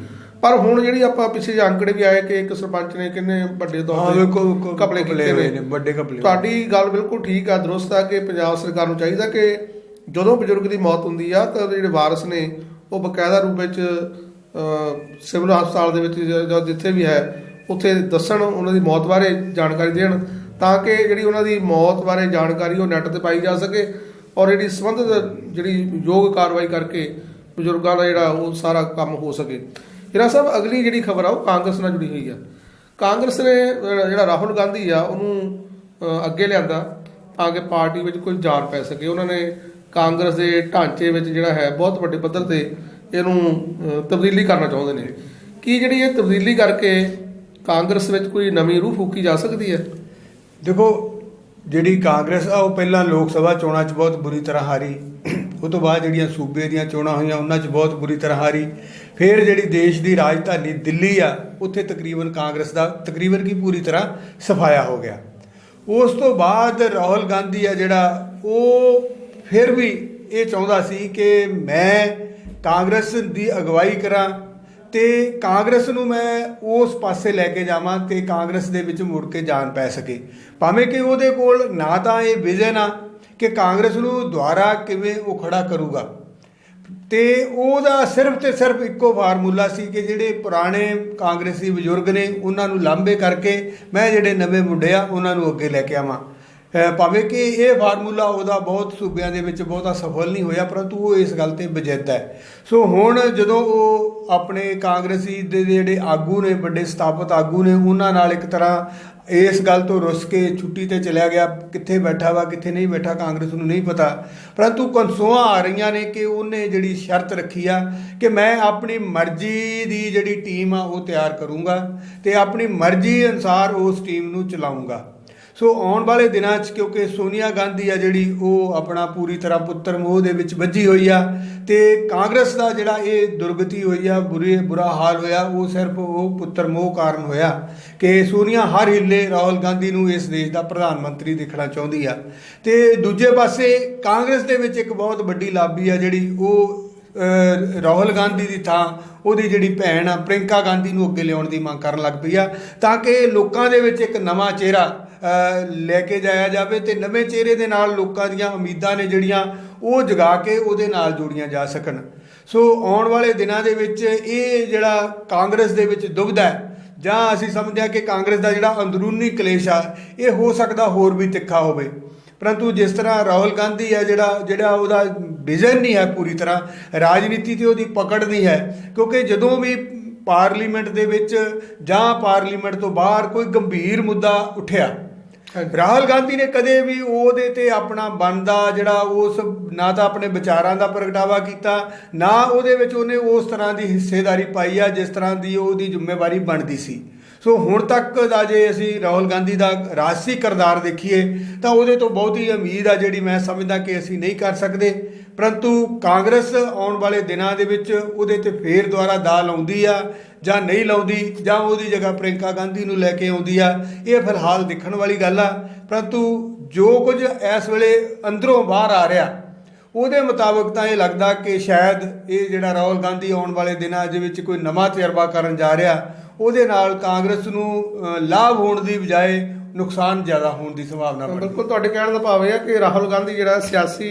ਪਰ ਹੁਣ ਜਿਹੜੀ ਆਪਾਂ ਪਿੱਛੇ ਜਿਹੇ ਅੰਕੜੇ ਵੀ ਆਏ ਕਿ ਇੱਕ ਸਰਪੰਚ ਨੇ ਕਿੰਨੇ ਵੱਡੇ ਹਾਂ, ਤੌਰ ਵੇਖੋ- ਵੇਖੋ ਕਪਲੇ ਕੀਤੇ ਹੋਏ ਨੇ ਵੱਡੇ ਹੋਏ। ਤੁਹਾਡੀ ਗੱਲ ਬਿਲਕੁਲ ਠੀਕ ਆ ਦਰੁਸਤ ਆ ਕਿ ਪੰਜਾਬ ਸਰਕਾਰ ਨੂੰ ਚਾਹੀਦਾ ਕਿ ਜਦੋਂ ਬਜ਼ੁਰਗ ਦੀ ਮੌਤ ਹੁੰਦੀ ਆ ਤਾਂ ਜਿਹੜੇ ਵਾਰਸ ਨੇ ਉਹ ਬਕਾਇਦਾ ਰੂਪ ਵਿੱਚ ਅਹ, ਸਿਵਲ ਹਸਪਤਾਲ ਦੇ ਵਿੱਚ ਜਾਂ ਜਾਂ ਜਿੱਥੇ ਵੀ ਹੈ ਉੱਥੇ ਦੱਸਣ ਉਹਨਾਂ ਦੀ ਮੌਤ ਬਾਰੇ ਜਾਣਕਾਰੀ ਦੇਣ ਤਾਂ ਕਿ ਜਿਹੜੀ ਉਹਨਾਂ ਦੀ ਮੌਤ ਬਾਰੇ ਜਾਣਕਾਰੀ ਉਹ ਨੈੱਟ ਤੇ ਪਾਈ ਜਾ ਸਕੇ ਔਰ ਜਿਹੜੀ ਸੰਬੰਧਿਤ ਜਿਹੜੀ ਯੋਗ ਕਾਰਵਾਈ ਕਰਕੇ ਬਜ਼ੁਰਗਾਂ ਦਾ ਜਿਹੜਾ ਉਹ ਸਾਰਾ ਕੰਮ ਹੋ ਸਕੇ ਜਿਹੜਾ ਸਾਹਿਬ, ਅਗਲੀ ਜਿਹੜੀ ਖਬਰ ਆ, ਉਹ ਕਾਂਗਰਸ ਨਾਲ ਜੁੜੀ ਹੋਈ ਆ। ਕਾਂਗਰਸ ਨੇ ਜਿਹੜਾ ਰਾਹੁਲ ਗਾਂਧੀ ਆ, ਉਹਨੂੰ ਅੱਗੇ ਲਿਆਂਦਾ ਤਾਂ ਕਿ ਪਾਰਟੀ ਵਿੱਚ ਕੋਈ ਜਾਨ ਪੈ ਸਕੇ। ਉਹਨਾਂ ਨੇ ਕਾਂਗਰਸ ਦੇ ਢਾਂਚੇ ਵਿੱਚ ਜਿਹੜਾ ਹੈ, ਬਹੁਤ ਵੱਡੇ ਪੱਧਰ ਤੇ ਇਹਨੂੰ ਤਬਦੀਲੀ ਕਰਨਾ ਚਾਹੁੰਦੇ ਨੇ। ਕੀ ਜਿਹੜੀ ਇਹ ਤਬਦੀਲੀ ਕਰਕੇ ਕਾਂਗਰਸ ਵਿੱਚ ਕੋਈ ਨਵੀਂ ਰੂਹ ਫੂਕੀ ਜਾ ਸਕਦੀ ਹੈ? ਦੇਖੋ, ਜਿਹੜੀ ਕਾਂਗਰਸ ਆ, ਉਹ ਪਹਿਲਾਂ ਲੋਕ ਸਭਾ ਚੋਣਾਂ 'ਚ ਬਹੁਤ ਬੁਰੀ ਤਰ੍ਹਾਂ ਹਾਰੀ। ਉਹ ਤੋਂ ਬਾਅਦ ਜਿਹੜੀਆਂ ਸੂਬੇ ਦੀਆਂ ਚੋਣਾਂ ਹੋਈਆਂ, ਉਹਨਾਂ 'ਚ ਬਹੁਤ ਬੁਰੀ ਤਰ੍ਹਾਂ ਹਾਰੀ। ਫਿਰ ਜਿਹੜੀ ਦੇਸ਼ ਦੀ ਰਾਜਧਾਨੀ ਦਿੱਲੀ ਆ, ਉੱਥੇ ਤਕਰੀਬਨ ਕਾਂਗਰਸ ਦਾ ਤਕਰੀਬਨ ਕੀ ਪੂਰੀ ਤਰ੍ਹਾਂ ਸਫਾਇਆ ਹੋ ਗਿਆ। ਉਸ ਤੋਂ ਬਾਅਦ ਰਾਹੁਲ ਗਾਂਧੀ ਆ ਜਿਹੜਾ, ਉਹ ਫਿਰ ਵੀ ਇਹ ਚਾਹੁੰਦਾ ਸੀ ਕਿ ਮੈਂ ਕਾਂਗਰਸ ਦੀ ਅਗਵਾਈ ਕਰਾਂ ਤੇ ਕਾਂਗਰਸ ਨੂੰ ਮੈਂ ਉਸ ਪਾਸੇ ਲੈ ਕੇ ਜਾਵਾਂ ਤੇ ਕਾਂਗਰਸ ਦੇ ਵਿੱਚ ਮੁੜ ਕੇ ਜਾਣ ਪੈ ਸਕੇ। ਭਾਵੇਂ ਕਿ ਉਹਦੇ ਕੋਲ ਨਾ ਤਾਂ ਇਹ ਵਿਜ਼ਨ ਆ ਕਿ ਕਾਂਗਰਸ ਨੂੰ ਦੁਆਰਾ ਕਿਵੇਂ ਉਹ ਖੜਾ ਕਰੂਗਾ। ਤੇ ਉਹਦਾ ਸਿਰਫ ਤੇ ਸਿਰਫ ਇੱਕੋ ਫਾਰਮੂਲਾ ਸੀ ਕਿ ਜਿਹੜੇ ਪੁਰਾਣੇ ਕਾਂਗਰਸੀ ਬਜ਼ੁਰਗ ਨੇ, ਉਹਨਾਂ ਨੂੰ ਲਾਂਬੇ ਕਰਕੇ ਮੈਂ ਜਿਹੜੇ ਨਵੇਂ ਮੁੰਡੇ ਆ, ਉਹਨਾਂ ਨੂੰ ਅੱਗੇ ਲੈ ਕੇ ਆਵਾਂ। ਭਾਵੇਂ ਕਿ ਇਹ ਫਾਰਮੂਲਾ ਉਹਦਾ ਬਹੁਤ ਸੂਬਿਆਂ ਦੇ ਵਿੱਚ ਬਹੁਤਾ ਸਫਲ ਨਹੀਂ ਹੋਇਆ, ਪਰੰਤੂ ਉਹ ਇਸ ਗੱਲ ਤੇ ਬਜਿੱਦ ਹੈ। ਸੋ ਹੁਣ ਜਦੋਂ ਉਹ ਆਪਣੇ ਕਾਂਗਰਸੀ ਦੇ ਜਿਹੜੇ ਆਗੂ ਨੇ, ਵੱਡੇ ਸਥਾਪਿਤ ਆਗੂ ਨੇ, ਉਹਨਾਂ ਨਾਲ ਇੱਕ ਤਰ੍ਹਾਂ ਇਸ ਗੱਲ ਤੋਂ ਰੁੱਸ ਕੇ ਛੁੱਟੀ ਤੇ ਚਲਿਆ ਗਿਆ, ਕਿੱਥੇ ਬੈਠਾ ਵਾ, ਕਿੱਥੇ ਨਹੀਂ ਬੈਠਾ ਕਾਂਗਰਸ ਨੂੰ ਨਹੀਂ ਪਤਾ। ਪਰੰਤੂ ਕਨਸੋਆਂ ਆ ਰਹੀਆਂ ਨੇ ਕਿ ਉਹਨੇ ਜਿਹੜੀ ਸ਼ਰਤ ਰੱਖੀ ਆ ਕਿ ਮੈਂ ਆਪਣੀ ਮਰਜ਼ੀ ਦੀ ਜਿਹੜੀ ਟੀਮ ਆ ਉਹ ਤਿਆਰ ਕਰੂੰਗਾ ਤੇ ਆਪਣੀ ਮਰਜ਼ੀ ਅਨਸਾਰ ਉਸ ਟੀਮ ਨੂੰ ਚਲਾਉਂਗਾ ਸੋ ਆਉਣ ਵਾਲੇ ਦਿਨਾਂ 'ਚ ਕਿਉਂਕਿ ਸੋਨੀਆ ਗਾਂਧੀ ਆ ਜਿਹੜੀ, ਉਹ ਆਪਣਾ ਪੂਰੀ ਤਰ੍ਹਾਂ ਪੁੱਤਰ ਮੋਹ ਦੇ ਵਿੱਚ ਵੱਜੀ ਹੋਈ ਆ ਤੇ ਕਾਂਗਰਸ ਦਾ ਜਿਹੜਾ ਇਹ ਦੁਰਗਤੀ ਹੋਈ ਆ, ਬੁਰੇ, ਬੁਰਾ ਹਾਲ ਹੋਇਆ, ਉਹ ਸਿਰਫ ਉਹ ਪੁੱਤਰ ਮੋਹ ਕਾਰਨ ਹੋਇਆ ਕਿ ਸੋਨੀਆ ਹਰ ਹਿੱਲੇ ਰਾਹੁਲ ਗਾਂਧੀ ਨੂੰ ਇਸ ਦੇਸ਼ ਦਾ ਪ੍ਰਧਾਨ ਮੰਤਰੀ ਦੇਖਣਾ ਚਾਹੁੰਦੀ ਆ। ਤੇ ਦੂਜੇ ਪਾਸੇ ਕਾਂਗਰਸ ਦੇ ਵਿੱਚ ਇੱਕ ਬਹੁਤ ਵੱਡੀ ਲਾਬੀ ਆ ਜਿਹੜੀ, ਉਹ ਰਾਹੁਲ ਗਾਂਧੀ ਦੀ ਥਾਂ, ਉਹਦੀ ਜਿਹੜੀ ਭੈਣ ਆ ਪ੍ਰਿੰਕਾ ਗਾਂਧੀ ਨੂੰ ਅੱਗੇ ਲਿਆਉਣ ਦੀ ਮੰਗ ਕਰਨ ਲੱਗ ਪਈ ਆ ਤਾਂ ਕਿ ਲੋਕਾਂ ਦੇ ਵਿੱਚ ਇੱਕ ਨਵਾਂ ਚਿਹਰਾ ਲੈ ਕੇ ਜਾਇਆ ਜਾਵੇ ਤੇ ਨਵੇਂ ਚਿਹਰੇ ਦੇ ਨਾਲ ਲੋਕਾਂ ਦੀਆਂ ਉਮੀਦਾਂ ਨੇ ਜਿਹੜੀਆਂ ਉਹ ਜਗਾ ਕੇ ਉਹਦੇ ਨਾਲ ਜੋੜੀਆਂ ਜਾ ਸਕਣ। ਸੋ ਆਉਣ ਵਾਲੇ ਦਿਨਾਂ ਦੇ ਵਿੱਚ ਇਹ ਜਿਹੜਾ ਕਾਂਗਰਸ ਦੇ ਵਿੱਚ ਦੁਬਦਾ ਹੈ, ਜਾਂ ਅਸੀਂ ਸਮਝਦੇ ਹਾਂ ਕਿ ਕਾਂਗਰਸ ਦਾ ਜਿਹੜਾ ਅੰਦਰੂਨੀ ਕਲੇਸ਼ ਆ, ਇਹ ਹੋ ਸਕਦਾ ਹੋਰ ਵੀ ਤਿੱਖਾ ਹੋਵੇ। ਪਰੰਤੂ ਜਿਸ ਤਰ੍ਹਾਂ ਰਾਹੁਲ ਗਾਂਧੀ ਹੈ ਜਿਹੜਾ ਜਿਹੜਾ ਉਹਦਾ ਵਿਜ਼ਨ ਨਹੀਂ ਹੈ ਪੂਰੀ ਤਰ੍ਹਾਂ, ਰਾਜਨੀਤੀ ਤੇ ਉਹਦੀ ਪਕੜ ਨਹੀਂ ਹੈ, ਕਿਉਂਕਿ ਜਦੋਂ ਵੀ ਪਾਰਲੀਮੈਂਟ ਦੇ ਵਿੱਚ ਜਾਂ ਪਾਰਲੀਮੈਂਟ ਤੋਂ ਬਾਹਰ ਕੋਈ ਗੰਭੀਰ ਮੁੱਦਾ ਉੱਠਿਆ ਰਾਹੁਲ ਗਾਂਧੀ ਨੇ ਕਦੇ ਵੀ ਉਹਦੇ ਤੇ ਆਪਣਾ ਬਣਦਾ ਜਿਹੜਾ ਉਸ ਨਾ ਤਾਂ ਆਪਣੇ ਵਿਚਾਰਾਂ ਦਾ ਪ੍ਰਗਟਾਵਾ ਕੀਤਾ, ਨਾ ਉਹਦੇ ਵਿੱਚ ਉਹਨੇ ਉਸ ਤਰ੍ਹਾਂ ਦੀ ਹਿੱਸੇਦਾਰੀ ਪਾਈ ਆ ਜਿਸ ਤਰ੍ਹਾਂ ਦੀ ਉਹਦੀ ਜ਼ਿੰਮੇਵਾਰੀ ਬਣਦੀ ਸੀ। ਸੋ ਹੁਣ ਤੱਕ ਦਾ ਜੇ ਅਸੀਂ ਰਾਹੁਲ ਗਾਂਧੀ ਦਾ ਰਾਜਸੀ ਕਿਰਦਾਰ ਦੇਖੀਏ, ਤਾਂ ਉਹਦੇ ਤੋਂ ਬਹੁਤੀ ਉਮੀਦ ਆ ਜਿਹੜੀ ਮੈਂ ਸਮਝਦਾ ਕਿ ਅਸੀਂ ਨਹੀਂ ਕਰ ਸਕਦੇ। ਪਰੰਤੂ ਕਾਂਗਰਸ ਆਉਣ ਵਾਲੇ ਦਿਨਾਂ ਦੇ ਵਿੱਚ ਉਹਦੇ ਤੇ ਫੇਰ ਦੁਆਰਾ ਦਾਲ ਆਉਂਦੀ ਆ ਜਾਂ ਨਹੀਂ ਲਾਉਂਦੀ ਜਾਂ ਉਹਦੀ ਜਗ੍ਹਾ ਪ੍ਰਿੰਕਾ ਗਾਂਧੀ ਨੂੰ ਲੈ ਕੇ ਆਉਂਦੀ ਆ ਇਹ ਫਿਲਹਾਲ ਦੇਖਣ ਵਾਲੀ ਗੱਲ ਆ। ਪਰੰਤੂ ਜੋ ਕੁਝ ਇਸ ਵੇਲੇ ਅੰਦਰੋਂ ਬਾਹਰ ਆ ਰਿਹਾ ਉਹਦੇ ਮੁਤਾਬਕ ਤਾਂ ਇਹ ਲੱਗਦਾ ਕਿ ਸ਼ਾਇਦ ਇਹ ਜਿਹੜਾ ਰਾਹੁਲ ਗਾਂਧੀ ਆਉਣ ਵਾਲੇ ਦਿਨਾਂ ਦੇ ਵਿੱਚ ਕੋਈ ਨਵਾਂ ਤਜਰਬਾ ਕਰਨ ਜਾ ਰਿਹਾ ਉਹਦੇ ਨਾਲ ਕਾਂਗਰਸ ਨੂੰ ਲਾਭ ਹੋਣ ਦੀ ਬਜਾਏ ਨੁਕਸਾਨ ਜ਼ਿਆਦਾ ਹੋਣ ਦੀ ਸੰਭਾਵਨਾ ਬਿਲਕੁਲ ਤੁਹਾਡੇ ਕਹਿਣ ਦਾ ਭਾਵ ਇਹ ਹੈ ਕਿ ਰਾਹੁਲ ਗਾਂਧੀ ਜਿਹੜਾ ਸਿਆਸੀ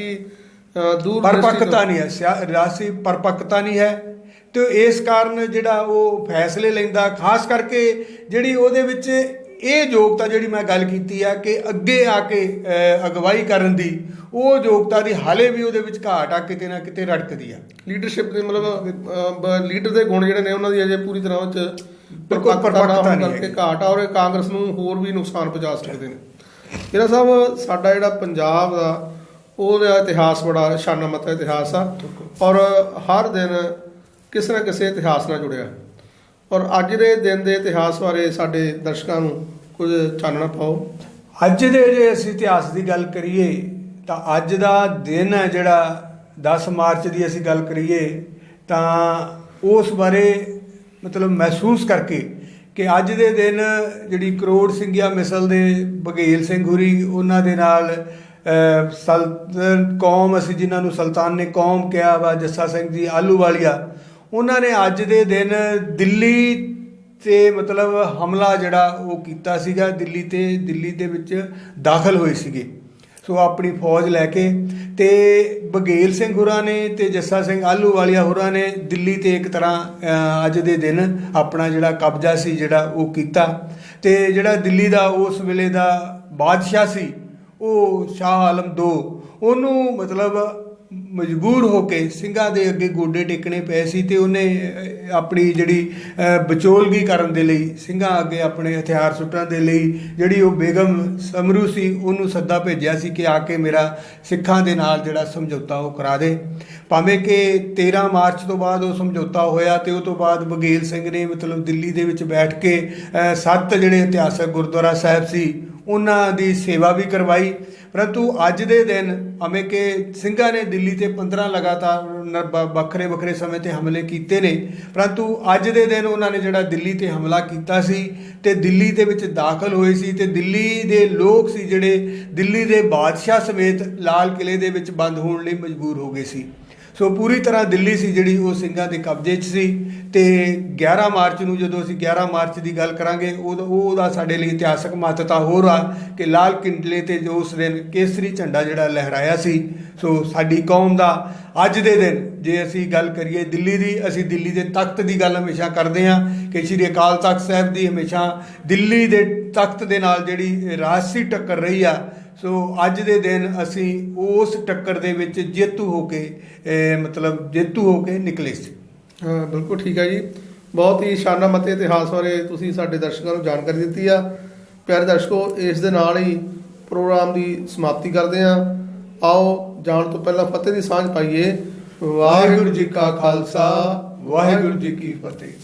ਦੂਰ ਪਰਪੱਕਤਾ ਨਹੀਂ ਹੈ ਸਿਆ- ਰਾਸੀ ਪਰਪੱਕਤਾ ਨਹੀਂ ਹੈ। ਤੇ ਇਸ ਕਾਰਨ ਜਿਹੜਾ ਉਹ ਫੈਸਲੇ ਲੈਂਦਾ ਖਾਸ ਕਰਕੇ ਜਿਹੜੀ ਉਹਦੇ ਵਿੱਚ ਇਹ ਯੋਗਤਾ ਜਿਹੜੀ ਮੈਂ ਗੱਲ ਕੀਤੀ ਆ ਕਿ ਅੱਗੇ ਆ ਕੇ ਅ, ਅਗਵਾਈ ਕਰਨ ਦੀ ਉਹ ਯੋਗਤਾ ਦੀ ਹਾਲੇ ਵੀ ਉਹਦੇ ਵਿੱਚ ਘਾਟ ਆ ਕਿਤੇ ਨਾ ਕਿਤੇ ਰੜਕਦੀ ਆ। ਲੀਡਰਸ਼ਿਪ ਦੇ ਮਤਲਬ ਲੀਡਰ ਦੇ ਗੁਣ ਜਿਹੜੇ ਨੇ ਉਹਨਾਂ ਦੀ ਅਜੇ ਪੂਰੀ ਤਰ੍ਹਾਂ ਉਹ ਚ ਨਾ ਪਰਪੱਕਤਾ ਹੋਣ ਨਹੀਂ ਕਰਕੇ ਹੈਗੀ। ਘਾਟ ਆ ਔਰ ਇਹ ਕਾਂਗਰਸ ਨੂੰ ਹੋਰ ਵੀ ਨੁਕਸਾਨ ਪਹੁੰਚਾ ਸਕਦੇ ਨੇ। ਇਹਦਾ ਸਾਹਿਬ ਸਾਡਾ ਜਿਹੜਾ ਪੰਜਾਬ ਦਾ ਉਹਦਾ ਇਤਿਹਾਸ ਬੜਾ ਸ਼ਾਨਾਮਤ ਇਤਿਹਾਸ ਆ। ਔਰ ਹਰ ਦਿਨ ਕਿਸੇ ਨਾ ਕਿਸੇ ਇਤਿਹਾਸ ਨਾਲ ਜੁੜਿਆ। ਔਰ ਅੱਜ ਦੇ ਦਿਨ ਦੇ ਇਤਿਹਾਸ ਬਾਰੇ ਸਾਡੇ ਦਰਸ਼ਕਾਂ ਨੂੰ ਕੁਝ ਚਾਨਣਾ ਪਾਓ। ਅੱਜ ਦੇ ਜੇ ਅਸੀਂ ਇਤਿਹਾਸ ਦੀ ਗੱਲ ਕਰੀਏ, ਤਾਂ ਅੱਜ ਦਾ ਦਿਨ ਹੈ ਜਿਹੜਾ 10 ਮਾਰਚ ਦੀ ਅਸੀਂ ਗੱਲ ਕਰੀਏ, ਤਾਂ ਉਸ ਬਾਰੇ ਮਤਲਬ ਮਹਿਸੂਸ ਕਰਕੇ ਕਿ ਅੱਜ ਦੇ ਦਿਨ ਜਿਹੜੀ ਕਰੋੜ ਸਿੰਘਿਆ ਮਿਸਲ ਦੇ ਬਘੇਲ ਸਿੰਘ ਹੁਰੀ, ਉਹਨਾਂ ਦੇ ਨਾਲ ਸਲਤਨ ਕੌਮ ਅਸੀਂ ਜਿਨ੍ਹਾਂ ਨੂੰ ਸੁਲਤਾਨ ਨੇ ਕੌਮ ਕਿਹਾ ਵਾ, ਜੱਸਾ ਸਿੰਘ ਜੀ ਆਲੂਵਾਲੀਆ ਉਹਨਾਂ ਨੇ ਅੱਜ ਦੇ ਦਿਨ ਦਿੱਲੀ ਤੇ ਮਤਲਬ ਹਮਲਾ ਜਿਹੜਾ ਉਹ ਕੀਤਾ ਸੀਗਾ, ਦਿੱਲੀ ਤੇ, ਦਿੱਲੀ ਦੇ ਵਿੱਚ ਦਾਖਲ ਹੋਏ ਸੀਗੇ। ਸੋ ਆਪਣੀ ਫੌਜ ਲੈ ਕੇ ਤੇ ਬਘੇਲ ਸਿੰਘ ਹੋਰਾਂ ਨੇ ਤੇ ਜੱਸਾ ਸਿੰਘ ਆਲੂ ਵਾਲੀਆ ਹੋਰਾਂ ਨੇ ਦਿੱਲੀ ਤੇ ਇੱਕ ਤਰ੍ਹਾਂ ਅੱਜ ਦੇ ਦਿਨ ਆਪਣਾ ਜਿਹੜਾ ਕਬਜ਼ਾ ਸੀ ਜਿਹੜਾ ਉਹ ਕੀਤਾ। ਤੇ ਜਿਹੜਾ ਦਿੱਲੀ ਦਾ ਉਸ ਵੇਲੇ ਦਾ ਬਾਦਸ਼ਾਹ ਸੀ ਉਹ ਸ਼ਾਹ ਆਲਮ ਦੋ ਉਹਨੂੰ ਮਤਲਬ ਮਜਬੂਰ ਹੋ ਕੇ ਸਿੰਘਾਂ ਦੇ ਅੱਗੇ ਗੋਡੇ ਟੇਕਣੇ ਪਏ ਸੀ ਤੇ ਉਹਨੇ ਆਪਣੀ ਜਿਹੜੀ ਬਚੋਲਗੀ ਕਰਨ ਦੇ ਲਈ, ਸਿੰਘਾਂ ਅੱਗੇ ਆਪਣੇ ਹਥਿਆਰ ਸੁੱਟਣ ਦੇ ਲਈ ਜਿਹੜੀ ਉਹ ਬੇਗਮ ਸਮਰੂ ਸੀ, ਉਹਨੂੰ ਸੱਦਾ ਭੇਜਿਆ ਸੀ ਕਿ ਆ ਕੇ ਮੇਰਾ ਸਿੱਖਾਂ ਦੇ ਨਾਲ ਜਿਹੜਾ ਸਮਝੌਤਾ ਉਹ ਕਰਾ ਦੇ। ਭਾਵੇਂ ਕਿ 13 ਮਾਰਚ ਤੋਂ ਬਾਅਦ ਉਹ ਸਮਝੌਤਾ ਹੋਇਆ ਤੇ ਉਹ ਤੋਂ ਬਾਅਦ ਬਗੇਲ ਸਿੰਘ ਨੇ ਮਤਲਬ ਦਿੱਲੀ ਦੇ ਵਿੱਚ ਬੈਠ ਕੇ ਸੱਤ ਜਿਹੜੇ ਇਤਿਹਾਸਕ ਗੁਰਦੁਆਰਾ ਸਾਹਿਬ ਸੀ, ਉਹਨਾਂ ਦੀ ਸੇਵਾ ਵੀ ਕਰਵਾਈ। ਪਰੰਤੂ ਅੱਜ ਦੇ ਦਿਨ ਅਮੇ ਕਿ ਸਿੰਘਾਂ ਨੇ ਦਿੱਲੀ ਤੇ 15 ਲਗਾਤਾਰ ਵੱਖਰੇ ਵੱਖਰੇ ਸਮੇਂ ਤੇ ਹਮਲੇ ਕੀਤੇ ਨੇ। ਪਰੰਤੂ ਅੱਜ ਦੇ ਦਿਨ ਉਹਨਾਂ ਨੇ ਜਿਹੜਾ ਦਿੱਲੀ ਤੇ ਹਮਲਾ ਕੀਤਾ ਸੀ ਤੇ ਦਿੱਲੀ ਦੇ ਵਿੱਚ ਦਾਖਲ ਹੋਏ ਸੀ ਤੇ ਦਿੱਲੀ ਦੇ ਲੋਕ ਸੀ ਜਿਹੜੇ ਦਿੱਲੀ ਦੇ ਬਾਦਸ਼ਾਹ ਸਮੇਤ ਲਾਲ ਕਿਲੇ ਦੇ ਵਿੱਚ ਬੰਦ ਹੋਣ ਲਈ ਮਜਬੂਰ ਹੋ ਗਏ ਸੀ। ਸੋ ਪੂਰੀ ਤਰ੍ਹਾਂ ਦਿੱਲੀ ਸੀ ਜਿਹੜੀ ਉਹ ਸਿੰਘਾਂ ਦੇ ਕਬਜ਼ੇ 'ਚ ਸੀ ਤੇ 11 ਮਾਰਚ ਨੂੰ ਜਦੋਂ ਅਸੀਂ 11 ਮਾਰਚ ਦੀ ਗੱਲ ਕਰਾਂਗੇ, ਉਦੋਂ ਉਹ ਉਹਦਾ ਸਾਡੇ ਲਈ ਇਤਿਹਾਸਕ ਮਹੱਤਤਾ ਹੋਰ ਆ ਕਿ ਲਾਲ ਕਿੰਡਲੇ ਤੇ ਜੋ ਉਸ ਦਿਨ ਕੇਸਰੀ ਝੰਡਾ ਜਿਹੜਾ ਲਹਿਰਾਇਆ ਸੀ, ਸੋ ਸਾਡੀ ਕੌਮ ਦਾ ਅੱਜ ਦੇ ਦਿਨ ਜੇ ਅਸੀਂ ਗੱਲ ਕਰੀਏ ਦਿੱਲੀ ਦੀ, ਅਸੀਂ ਦਿੱਲੀ ਦੇ ਤਖਤ ਦੀ ਗੱਲ ਹਮੇਸ਼ਾ ਕਰਦੇ ਹਾਂ ਕਿ ਸ਼੍ਰੀ ਅਕਾਲ ਤਖਤ ਸਾਹਿਬ ਦੀ ਹਮੇਸ਼ਾ ਦਿੱਲੀ ਦੇ ਤਖਤ ਦੇ ਨਾਲ ਜਿਹੜੀ ਰਾਜਸੀ ਟੱਕਰ ਰਹੀ ਆ ਸੋ ਅੱਜ ਦੇ ਦਿਨ ਅਸੀਂ ਉਸ ਟੱਕਰ ਦੇ ਵਿੱਚ ਜੇਤੂ ਹੋ ਕੇ ਮਤਲਬ ਜੇਤੂ ਹੋ ਕੇ ਨਿਕਲੇ ਸੀ। ਹਾਂ ਬਿਲਕੁਲ ਠੀਕ ਹੈ ਜੀ। ਬਹੁਤ ਹੀ ਸ਼ਾਨਾਮਤ ਇਤਿਹਾਸ ਬਾਰੇ ਤੁਸੀਂ ਸਾਡੇ ਦਰਸ਼ਕਾਂ ਨੂੰ ਜਾਣਕਾਰੀ ਦਿੱਤੀ ਆ। ਪਿਆਰੇ ਦਰਸ਼ਕੋ ਇਸ ਦੇ ਨਾਲ ਹੀ ਪ੍ਰੋਗਰਾਮ ਦੀ ਸਮਾਪਤੀ ਕਰਦੇ ਹਾਂ। ਆਓ ਜਾਣ ਤੋਂ ਪਹਿਲਾਂ ਫਤਿਹ ਦੀ ਸਾਂਝ ਪਾਈਏ। ਵਾਹਿਗੁਰੂ ਜੀ ਕਾ ਖਾਲਸਾ ਵਾਹਿਗੁਰੂ ਜੀ ਕੀ ਫਤਿਹ।